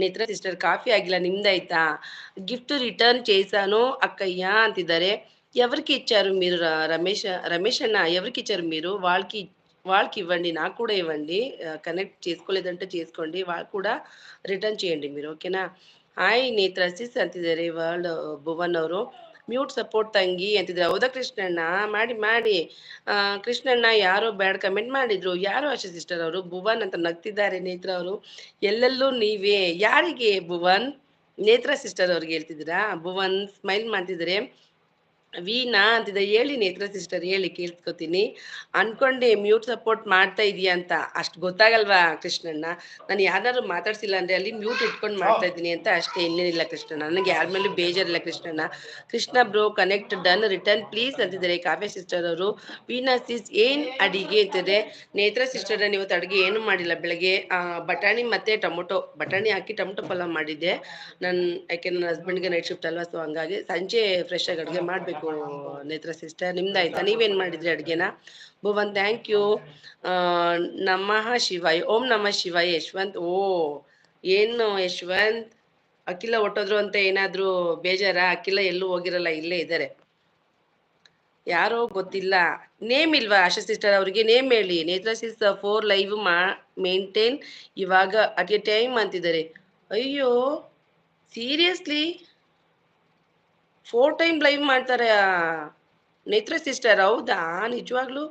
ನೇತ್ರ సిస్టర్ కాఫీ ಆಗಿಲ್ಲ ನಿಮ್ದಾಯ್ತಾ గిఫ్ట్ రిటర్న్ చేశాను అక్కయ్య అంతిದ್ದಾರೆ ఎవరికి ఇచ్చారు మీరు రమేష్ రమేష్ అన్న ఎవరికి ఇచ్చారు మీరు? వాళ్ళకి వాళ్ళకి ఇవ్వండి నాకు కూడా ఇవ్వండి. కనెక్ట్ చేసుకోలేదంటే చేసుకోండి. వాళ్ళు కూడా రిటర్న్ చేయండి మీరు ఓకేనా? ಹಾಯ್ ನೇತ್ರಾಸಿಸ್ ಅಂತಿದ್ದಾರೆ ವರ್ಲ್ಡ್ ಭುವನ್ ಅವರು ಮ್ಯೂಟ್ ಸಪೋರ್ಟ್ ತಂಗಿ ಅಂತಿದ್ರು. ಹೌದಾ ಕೃಷ್ಣಣ್ಣ? ಮಾಡಿ ಮಾಡಿ. ಕೃಷ್ಣಣ್ಣ ಯಾರೋ ಬ್ಯಾಡ್ ಕಮೆಂಟ್ ಮಾಡಿದ್ರು. ಯಾರು ಆಶಾ ಸಿಸ್ಟರ್ ಅವರು? ಭುವನ್ ಅಂತ ನಗ್ತಿದ್ದಾರೆ ನೇತ್ರ ಅವರು. ಎಲ್ಲೆಲ್ಲೂ ನೀವೇ. ಯಾರಿಗೆ ಭುವನ್? ನೇತ್ರ ಸಿಸ್ಟರ್ ಅವ್ರಿಗೆ ಹೇಳ್ತಿದ್ದೀರಾ? ಭುವನ್ ಸ್ಮೈಲ್ ಮಾಡ್ತಿದ್ರೆ ವೀನಾ ಅಂತಿದೆ ಹೇಳಿ ನೇತ್ರ ಸಿಸ್ಟರ್ ಹೇಳಿ ಕೇಳ್ಕೊತೀನಿ ಅನ್ಕೊಂಡೆ ಮ್ಯೂಟ್ ಸಪೋರ್ಟ್ ಮಾಡ್ತಾ ಇದೀಯಾ ಅಂತ. ಅಷ್ಟು ಗೊತ್ತಾಗಲ್ವಾ ಕೃಷ್ಣಣ್ಣ ನಾನು ಯಾರು ಮಾತಾಡ್ಸಿಲ್ಲ ಅಂದ್ರೆ ಅಲ್ಲಿ ಮ್ಯೂಟ್ ಇಟ್ಕೊಂಡು ಮಾಡ್ತಾ ಇದ್ದೀನಿ ಅಂತ ಅಷ್ಟೇ ಇನ್ನೇನಿಲ್ಲ ಕೃಷ್ಣಣ್ಣ ನನಗೆ ಯಾರ ಮೇಲೂ ಬೇಜಾರಿಲ್ಲ Krishnanna Krishna bro connect done return please ಅಂತಿದ್ದಾರೆ ಕಾವ್ಯ ಸಿಸ್ಟರ್ ಅವರು. ವೀನಾ ಸಿಸ್ ಏನ್ ಅಡಿಗೆ ಅಂತಿದೆ? ನೇತ್ರ ಸಿಸ್ಟರ್ ಇವತ್ತು ಅಡುಗೆ ಏನು ಮಾಡಿಲ್ಲ? ಬೆಳಗ್ಗೆ ಬಟಾಣಿ ಮತ್ತೆ ಟೊಮೊಟೊ. ಬಟಾಣಿ ಹಾಕಿ ಟೊಮೊಟೊ ಪಲಾವ್ ಮಾಡಿದ್ದೆ. ನನ್ನ ಯಾಕೆ ನನ್ನ ಹಸ್ಬೆಂಡ್ಗೆ ನೈಟ್ ಶಿಫ್ಟ್ ಅಲ್ವಾ ಸೊ ಹಂಗಾಗಿ ಸಂಜೆ ಫ್ರೆಶ್ ಆಗಿ ಅಡುಗೆ ಮಾಡಬೇಕು. ನೇತ್ರ ಸಿಸ್ಟರ್ ನಿಮ್ದಾಯ್ತಾ? ನೀವೇನ್ ಮಾಡಿದ್ರಿ ಅಡ್ಗೆನ? ಭುವನ್ ಥ್ಯಾಂಕ್ ಯು ನಮಃ ಶಿವಾಯ್. ಓಂ ನಮಃ ಶಿವಾಯ್, ಯಶವಂತ್. ಓ, ಏನು ಯಶವಂತ್? ಅಖಿಲ ಹೊಟ್ಟೋದ್ರು ಅಂತ ಏನಾದ್ರೂ ಬೇಜಾರ? ಅಖಿಲ ಎಲ್ಲೂ ಹೋಗಿರಲ್ಲ, ಇಲ್ಲೇ ಇದ್ದಾರೆ ಯಾರೋ ಗೊತ್ತಿಲ್ಲ. ನೇಮ್ ಇಲ್ವಾ ಆಶಾ ಸಿಸ್ಟರ್ ಅವ್ರಿಗೆ? ನೇಮ್ ಹೇಳಿ. ನೇತ್ರ ಸಿಸ್ಟರ್ ಫೋರ್ ಲೈವ್ ಮಾ ಮೇಂಟೈನ್ ಇವಾಗ ಅಟ್ ಎ ಟೈಮ್ ಅಂತಿದ್ದಾರೆ. ಅಯ್ಯೋ ಸೀರಿಯಸ್ಲಿ ಫೋರ್ ಟೈಮ್ ಲೈವ್ ಮಾಡ್ತಾರೆ ನೇತ್ರ ಸಿಸ್ಟರ್ ಹೌದಾ? ನಿಜವಾಗ್ಲು?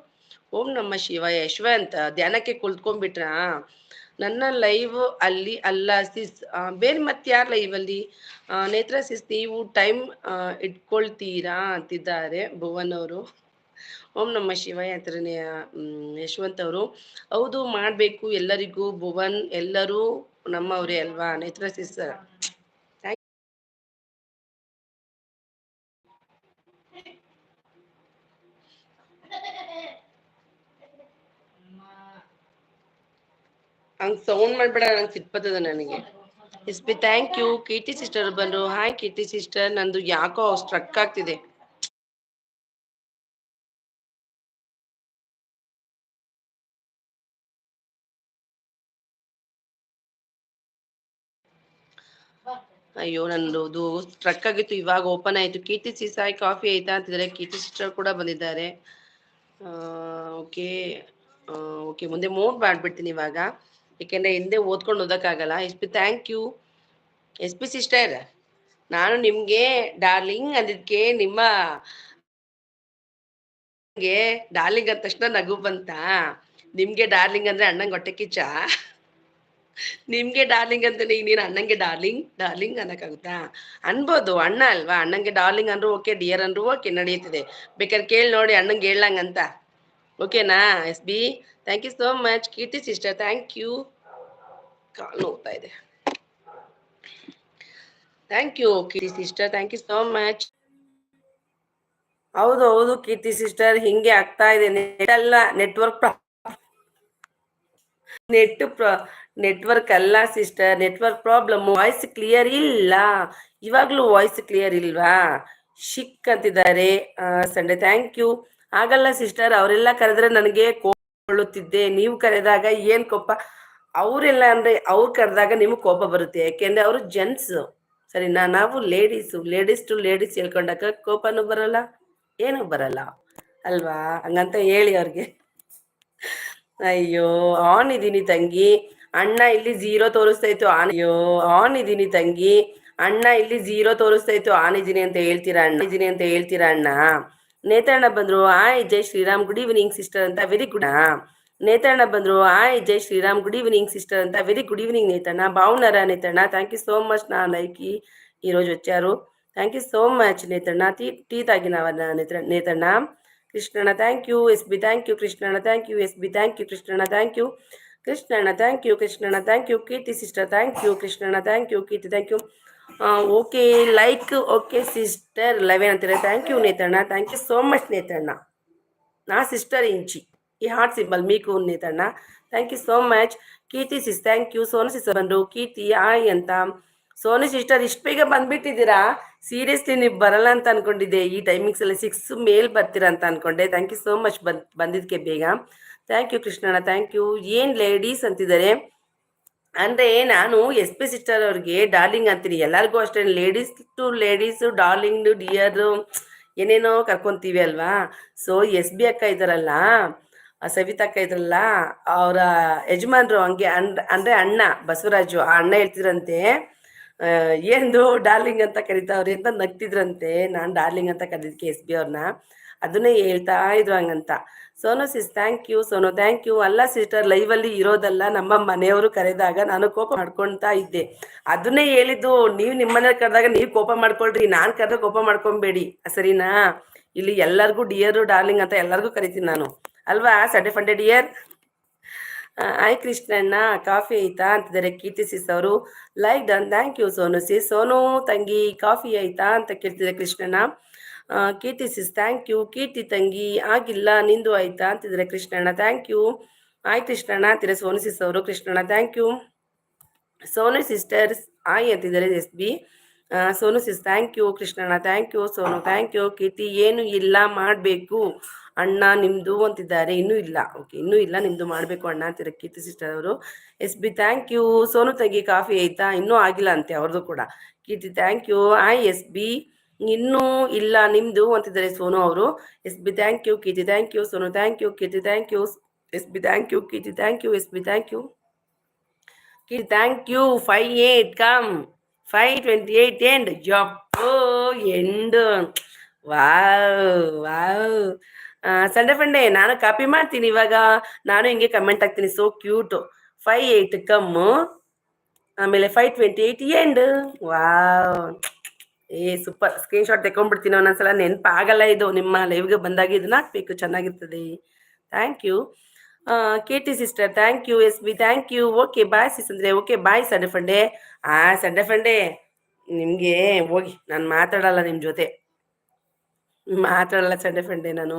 ಓಂ ನಮ್ಮ ಶಿವ ಯಶವಂತ ಧ್ಯಾನಕ್ಕೆ ಕುಳಿತ್ಕೊಂಡ್ಬಿಟ್ರ? ನನ್ನ ಲೈವ್ ಅಲ್ಲಿ ಅಲ್ಲ ಸಿಸ್ ಬೇರೆ ಮತ್ತೆ ಯಾರು ಲೈವ್ ಅಲ್ಲಿ ನೇತ್ರ ಸಿಸ್ ನೀವು ಟೈಮ್ ಇಟ್ಕೊಳ್ತೀರಾ ಅಂತಿದ್ದಾರೆ ಭುವನ್ ಅವರು ಓಂ ನಮ್ಮ ಶಿವ ಯಾತ್ರನೇ ಯಶವಂತ್ ಅವರು ಹೌದು, ಮಾಡಬೇಕು ಎಲ್ಲರಿಗೂ ಭುವನ್. ಎಲ್ಲರೂ ನಮ್ಮವ್ರೆ ಅಲ್ವಾ, ನೇತ್ರ ಸಿಸ್ ಹಂಗ್ ಸೌಂಡ್ ಮಾಡ್ಬೇಡ, ನಂಗೆ ಸಿಟ್ಬತ್ತದ ನನಗೆ. S B thank you Keerthi sister ಬಂದ್ರು. ಹಾಯ್ ಕೀರ್ತಿ ಸಿಸ್ಟರ್ ನಂದು ಯಾಕೋ ಸ್ಟ್ರಕ್ ಆಗ್ತಿದೆ. ಅಯ್ಯೋ, ನಂದು ಸ್ಟ್ರಕ್ ಆಗಿತ್ತು. ಇವಾಗ ಓಪನ್ ಆಯ್ತು. ಕೀರ್ತಿ ಸಿಸಾಯ್ ಕಾಫಿ ಆಯ್ತಾ ಅಂತಿದ್ದಾರೆ. ಕೀರ್ತಿ ಸಿಸ್ಟರ್ ಕೂಡ ಬಂದಿದ್ದಾರೆ. ಓಕೆ ಓಕೆ ಮುಂದೆ ಮೋಡ್ ಮಾಡ್ಬಿಡ್ತೀನಿ ಇವಾಗ. ಯಾಕೆಂದ್ರೆ ಹಿಂದೆ ಓದ್ಕೊಂಡು ಓದೋಕ್ಕಾಗಲ್ಲ. S P thank you S P sister ನಾನು ನಿಮಗೆ ಡಾರ್ಲಿಂಗ್ ಅಂದಿದ್ಕೆ ನಿಮ್ಮ ಡಾರ್ಲಿಂಗ್ ಅಂದ ತಕ್ಷಣ ನಗು ಬಂತ? ನಿಮ್ಗೆ ಡಾರ್ಲಿಂಗ್ ಅಂದ್ರೆ ಅಣ್ಣಂಗೆ ಹೊಟ್ಟೆ ಕಿಚ್ಚ? ನಿಮ್ಗೆ ಡಾರ್ಲಿಂಗ್ ಅಂತ ನೀನು ಅಣ್ಣಂಗೆ ಡಾರ್ಲಿಂಗ್ ಡಾರ್ಲಿಂಗ್ ಅನ್ನಕ್ಕಾಗುತ್ತಾ? ಅನ್ಬೋದು, ಅಣ್ಣ ಅಲ್ವಾ? ಅಣ್ಣಂಗೆ ಡಾರ್ಲಿಂಗ್ ಅಂದ್ರೂ ಓಕೆ ಡಿಯರ್ ಅಂದ್ರೂ ಓಕೆ ನಡೆಯುತ್ತದೆ. ಬೇಕಾದ್ರೆ ಕೇಳಿ ನೋಡಿ, ಅಣ್ಣಂಗೆ ಹೇಳಂಗಂತ ಓಕೆನಾ? S B thank you so much Keerthi sister thank you ಕಾಲು ನೋಡ್ತಾ ಇದೆ. Thank you Keerthi sister thank you so much ಹೌದು ಹೌದು, ಕೀರ್ತಿ ಸಿಸ್ಟರ್ ಹಿಂಗೆ ಆಗ್ತಾ ಇದೆ. ನೆಟ್ ಅಲ್ಲ ನೆಟ್ವರ್ಕ್ ನೆಟ್ ನೆಟ್ವರ್ಕ್ ಅಲ್ಲ sister network problem voice clear ಇಲ್ಲ. ಇವಾಗ್ಲೂ ವಾಯ್ಸ್ ಕ್ಲಿಯರ್ ಇಲ್ವಾ? ಶಿಕ್ ಅಂತಿದ್ದಾರೆ ಸಂಡೆ ಥ್ಯಾಂಕ್ ಯು ಆಗಲ್ಲ ಸಿಸ್ಟರ್ ಅವರೆಲ್ಲ ಕರೆದ್ರೆ ನನಗೆ ಕೋಪಗೊಳ್ಳುತ್ತಿದ್ದೆ. ನೀವು ಕರೆದಾಗ ಏನ್ ಕೋಪ? ಅವರೆಲ್ಲ ಅಂದ್ರೆ ಅವ್ರು ಕರೆದಾಗ ನಿಮ್ಗೆ ಕೋಪ ಬರುತ್ತೆ. ಯಾಕೆಂದ್ರೆ ಅವರು ಜೆಂಟ್ಸ್ ಸರಿನಾ? ನಾವು ಲೇಡೀಸು ಲೇಡೀಸ್ ಟು ಲೇಡೀಸ್ ಹೇಳ್ಕೊಂಡಾಗ ಕೋಪನೂ ಬರಲ್ಲ, ಏನೂ ಬರಲ್ಲ. ಅಲ್ವಾ? ಹಂಗಂತ ಹೇಳಿ ಅವ್ರಿಗೆ. ಅಯ್ಯೋ ಆನ್ ಇದ್ದೀನಿ ತಂಗಿ. ಅಣ್ಣ ಇಲ್ಲಿ ಜೀರೋ ತೋರಿಸ್ತಾ ಆನ್ ಅಯ್ಯೋ ಆನ್ ಇದ್ದೀನಿ ತಂಗಿ. ಅಣ್ಣ ಇಲ್ಲಿ ಜೀರೋ ತೋರಿಸ್ತಾ ಇತ್ತು, ಆನ್ ಇದ್ದೀನಿ ಅಂತ ಹೇಳ್ತೀರಾ ಅಣ್ಣ? ಇದ್ದೀನಿ ಅಂತ ಹೇಳ್ತೀರಾ ಅಣ್ಣ? ನೇತ್ರಣ್ಣ ಬಂದ್ರು ಆಯ್ ಜೈ ಶ್ರೀರಾಮ್ ಗುಡ್ ಈವ್ನಿಂಗ್ ಸಿಸ್ಟರ್ ಅಂತ ವೆರಿ ಗುಡ್ ಹಾ ನೇತ್ರಣ್ಣ ಬಂದ್ರು ಆಯ್ ಜೈ ಶ್ರೀರಾಮ್ ಗುಡ್ ಈವ್ನಿಂಗ್ సిస్టర్ ಅಂತ వెరీ గుడ్ ఈవినింగ్ నేతన్న బాగున్నారా నేతన్న థ్యాంక్ యూ సో మచ్ నా లైవ్కి ఈరోజు వచ్చారు థ్యాంక్ యూ సో మచ్ నేతన్న టీ టీ తాగినావా నేతన్న కృష్ణన్న thank you S B thank you కృష్ణన్న thank you S B thank you కృష్ణన్న థ్యాంక్ యూ కృష్ణన్న థ్యాంక్ యూ కృష్ణన్న thank you Keerthi sister thank you కృష్ణన్న thank you Keerthi thank you okay like okay sister eleven ಅಂತಾರೆ thank you ನೇತಣ್ಣ thank you so much ನೇತಣ್ಣ ನಾ sister ಇಂಚಿ. ಈ ಹಾರ್ಟ್ ಸಿಂಬಲ್ ಮೀಕು ನೇತಣ್ಣ thank you so much Keerthi sis thank you Sonu sister ಬಂದರು. ಕೀರ್ತಿ, ಆಯ್ ಅಂತ. ಸೋನು ಸಿಸ್ಟರ್ ಇಷ್ಟು ಬೇಗ ಬಂದ್ಬಿಟ್ಟಿದ್ದೀರಾ? ಸೀರಿಯಸ್ಲಿ ನೀವು ಬರಲ್ಲ ಅಂತ ಅನ್ಕೊಂಡಿದ್ದೆ. ಈ ಟೈಮಿಂಗ್ಸ್ ಅಲ್ಲಿ ಸಿಕ್ಸ್ ಮೇಲ್ ಬರ್ತೀರಾ ಅಂತ ಅನ್ಕೊಂಡೆ. ಥ್ಯಾಂಕ್ ಯು ಸೋ ಮಚ್ ಬಂದ್ ಬಂದಿದ್ದಕ್ಕೆ ಬೇಗ. ಥ್ಯಾಂಕ್ ಯು ಕೃಷ್ಣಣ್ಣ. ಥ್ಯಾಂಕ್ ಯು ಏನು ಲೇಡೀಸ್ ಅಂತಿದ್ದಾರೆ? ಅಂದ್ರೆ ನಾನು ಎಸ್ ಪಿ ಸಿಸ್ಟರ್ ಅವ್ರಿಗೆ, ಡಾರ್ಲಿಂಗ್ ಅಂತೀನಿ ಎಲ್ಲರಿಗೂ ಅಷ್ಟೇ, ladies to ladies, darling dear, ಏನೇನೋ ಕರ್ಕೊಂತೀವಿ ಅಲ್ವಾ? ಸೊ ಎಸ್ ಬಿ ಅಕ್ಕ ಇದ್ದಾರಲ್ಲ ಆ ಸವಿತಾ ಅಕ್ಕ ಇದ್ರಲ್ಲ, ಅವರ ಯಜಮಾನ್ರು ಹಂಗೆ ಅಂಡ್ ಅಂದ್ರೆ ಅಣ್ಣ, ಬಸವರಾಜು, ಆ ಅಣ್ಣ ಹೇಳ್ತಿದ್ರಂತೆ ಏನು ಡಾರ್ಲಿಂಗ್ ಅಂತ ಕರಿತಾವ್ರಿ? ಅಂತ ನಗ್ತಿದ್ರಂತೆ, ನಾನು ಡಾರ್ಲಿಂಗ್ ಅಂತ ಕರೀದಕ್ಕೆ ಎಸ್ ಬಿ ಅವ್ರನ್ನ ಅದನ್ನೇ ಹೇಳ್ತಾ ಇದ್ರು ಹಂಗಂತ. Sonu sis thank you Sonu thank you ಅಲ್ಲ ಸಿಸ್ಟರ್ ಲೈವಲ್ಲಿ ಇರೋದಲ್ಲ ನಮ್ಮ ಮನೆಯವರು ಕರೆದಾಗ ನಾನು ಕೋಪ ಮಾಡ್ಕೊಳ್ತಾ ಇದ್ದೆ. ಅದನ್ನೇ ಹೇಳಿದ್ದು, ನೀವು ನಿಮ್ಮನೇಲಿ ಕರೆದಾಗ ನೀವು ಕೋಪ ಮಾಡ್ಕೊಳ್ರಿ, ನಾನು ಕರೆದ್ರೆ ಕೋಪ ಮಾಡ್ಕೊಬೇಡಿ. ಸರಿನಾ? ಇಲ್ಲಿ ಎಲ್ಲರಿಗೂ ಡಿಯರು ಡಾರ್ಲಿಂಗ್ ಅಂತ ಎಲ್ಲರಿಗೂ ಕರಿತೀನಿ ನಾನು. ಅಲ್ವಾ ಸಂಡೆ ಫಂಡೆ ಡಿಯರ್ ಆಯ್ ಕೃಷ್ಣಣ್ಣ ಕಾಫಿ ಆಯ್ತಾ? ಅಂತಿದ್ದಾರೆ ಕೀರ್ತಿ ಸಿಸ್ ಅವರು. Like done thank you Sonu sis Sonu ತಂಗಿ ಕಾಫಿ ಆಯ್ತಾ? ಅಂತ ಕೇಳ್ತಿದ್ದಾರೆ ಕೃಷ್ಣಣ್ಣ. ಕೀರ್ತಿ ಸಿಸ್ ಥ್ಯಾಂಕ್ ಯು ಕೀರ್ತಿ ತಂಗಿ, ಆಗಿಲ್ಲ, ನಿಂದು ಆಯ್ತಾ? ಅಂತಿದ್ರೆ, ಕೃಷ್ಣಣ್ಣ ಥ್ಯಾಂಕ್ ಯು ಆಯ್ ಕೃಷ್ಣಣ್ಣ, ಅಂತಿದ್ರೆ, ಸೋನು ಸಿಸ್ ಅವರು, ಕೃಷ್ಣಣ್ಣ ಥ್ಯಾಂಕ್ ಯು ಸೋನು ಸಿಸ್ಟರ್ಸ್ ಆಯ್ ಅಂತಿದ್ದಾರೆ, S B. Sonu sis thank you Krishnanna thank you Sonu thank you Keerthi, ಏನು ಇಲ್ಲ, ಮಾಡಬೇಕು. ಅಣ್ಣ ನಿಮ್ಮದು ಅಂತಿದ್ದಾರೆ. ಇನ್ನೂ ಇಲ್ಲ. ಓಕೆ ಇನ್ನೂ ಇಲ್ಲ ನಿಮ್ಮದು ಮಾಡಬೇಕು ಅಣ್ಣ ಅಂತಿರ ಕೀರ್ತಿ ಸಿಸ್ಟರ್ ಅವರು. S B thank you Sonu ತಂಗಿ, ಕಾಫಿ ಆಯ್ತಾ? ಇನ್ನೂ ಆಗಿಲ್ಲ ಅಂತೆ ಅವ್ರದ್ದು ಕೂಡ. ಕೀರ್ತಿ ಥ್ಯಾಂಕ್ ಯು ಆಯ್, ಎಸ್ ಬಿ. ಇನ್ನೂ ಇಲ್ಲ ನಿಮ್ಮದು ಅಂತಿದ್ದಾರೆ ಸೋನು ಅವರು. S B thank you Keerthi thank you Sonu thank you Keerthi thank you S B thank you Keerthi thank you S B thank you Keerthi thank you five eight come five twenty eight and oh and wow wow. Sunday funday ನಾನು copy ಮಾಡ್ತೀನಿ ಇವಾಗ. ನಾನು ಹಿಂಗೆ comment ಹಾಕ್ತೀನಿ. So cute five eight come ಆಮೇಲೆ five twenty eight and wow. ಏ super screenshot ತೆಕೊಂಡ್ಬಿಡ್ತೀನಿ ಒಂದೊಂದ್ಸಲ. ನೆನಪಾಗಲ್ಲ ಇದು. ನಿಮ್ಮ ಲೈವ್ಗೆ ಬಂದಾಗ ಇದನ್ನ ಹಾಕ್ಬೇಕು ಚೆನ್ನಾಗಿರ್ತದೆ. Thank you K T sister thank you S B thank you okay bye sis ಅಂದರೆ. ಓಕೆ ಬಾಯ್ ಸಂಡೆ ಫಂಡೆ ಆ ಸಂಡೆ ಫಂಡೆ ನಿಮಗೆ ಹೋಗಿ. ನಾನು ಮಾತಾಡಲ್ಲ ನಿಮ್ಮ ಜೊತೆ. ಮಾತಾಡಲ್ಲ ಸಂಡೆ ಫಂಡೆ ನಾನು.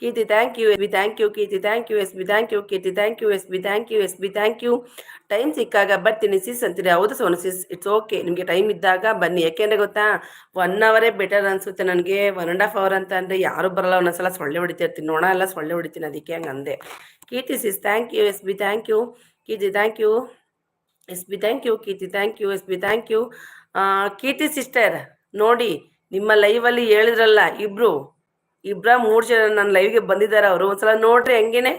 Keerthi thank you S B thank you Keerthi thank you S B thank you Keerthi thank you S B thank you S B thank you time ಸಿಕ್ಕಾಗ ಬರ್ತೀನಿ ಸಿಸ್ ಅಂತೀರಿ ಹೌದು ಸೋನು ಸಿಸ್ ಇಟ್ಸ್ ಓಕೆ ನಿಮಗೆ time ಇದ್ದಾಗ ಬನ್ನಿ. ಯಾಕೆಂದ್ರೆ ಗೊತ್ತಾ one ಅವರೇ ಬೆಟರ್ ಅನ್ಸುತ್ತೆ ನನಗೆ. ಒನ್ ಆ್ಯಂಡ್ ಹಾಫ್ ಅವರ್ ಅಂತ ಅಂದರೆ ಯಾರು ಬರಲ್ಲ. ಒಂದೊಂದ್ಸಲ ಸೊಳ್ಳೆ ಹೊಡಿತಾ ಇರ್ತೀನಿ. ನೋಣ ಎಲ್ಲ ಸೊಳ್ಳೆ ಹೊಡಿತೀನಿ. ಅದಕ್ಕೆ ಹಂಗೆ ಅಂದೆ. Keerthi sis thank you S B thank you Keerthi thank you S B thank you Keerthi thank you S B thank you Keerthi sister ನೋಡಿ. ನಿಮ್ಮ ಲೈವಲ್ಲಿ ಹೇಳಿದ್ರಲ್ಲ ಇಬ್ರು ಇಬ್ರ ಮೂರು ಜನ ನನ್ನ ಲೈವ್ಗೆ ಬಂದಿದ್ದಾರೆ ಅವರು ಒಂದ್ಸಲ ನೋಡ್ರಿ ಹೆಂಗೇನೆ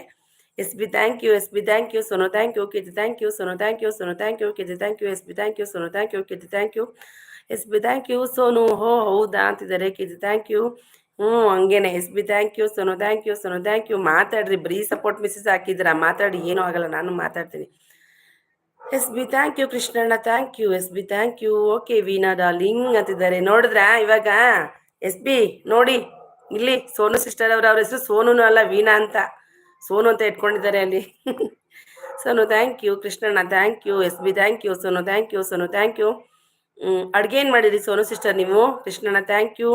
S B thank you S B thank you Sonu thank you Keerthi thank you Sonu thank you Sonu thank you Keerthi thank you S B thank you Sonu thank you Keerthi thank you S B thank you Sonu ಹೋ ಹೌದಾ ಅಂತಿದ್ದಾರೆ Keerthi thank you ಹ್ಞೂ ಹಂಗೇನೆ S B thank you Sonu thank you Sonu thank you ಮಾತಾಡ್ರಿ ಬರೀ support message ಹಾಕಿದ್ದೀರಾ ಮಾತಾಡಿ ಏನೂ ಆಗಲ್ಲ ನಾನು ಮಾತಾಡ್ತೀನಿ S B thank you Krishnanna thank you S B thank you okay Veena darling ಅಂತಿದ್ದಾರೆ. ನೋಡಿದ್ರಾ ಇವಾಗ? ಎಸ್ ಬಿ, ನೋಡಿ. ಇಲ್ಲಿ ಸೋನು ಸಿಸ್ಟರ್ ಅವ್ರ ಅವ್ರ ಹೆಸರು ಸೋನು ಅಲ್ಲ, ವೀಣಾ ಅಂತ. ಸೋನು ಅಂತ ಇಟ್ಕೊಂಡಿದ್ದಾರೆ ಅಲ್ಲಿ. Sonu thank you Krishnanna thank you S B thank you Sonu thank you Sonu thank you ಅಡುಗೆ ಏನು ಮಾಡಿರಿ ಸೋನು ಸಿಸ್ಟರ್ ನೀವು? Krishnanna thank you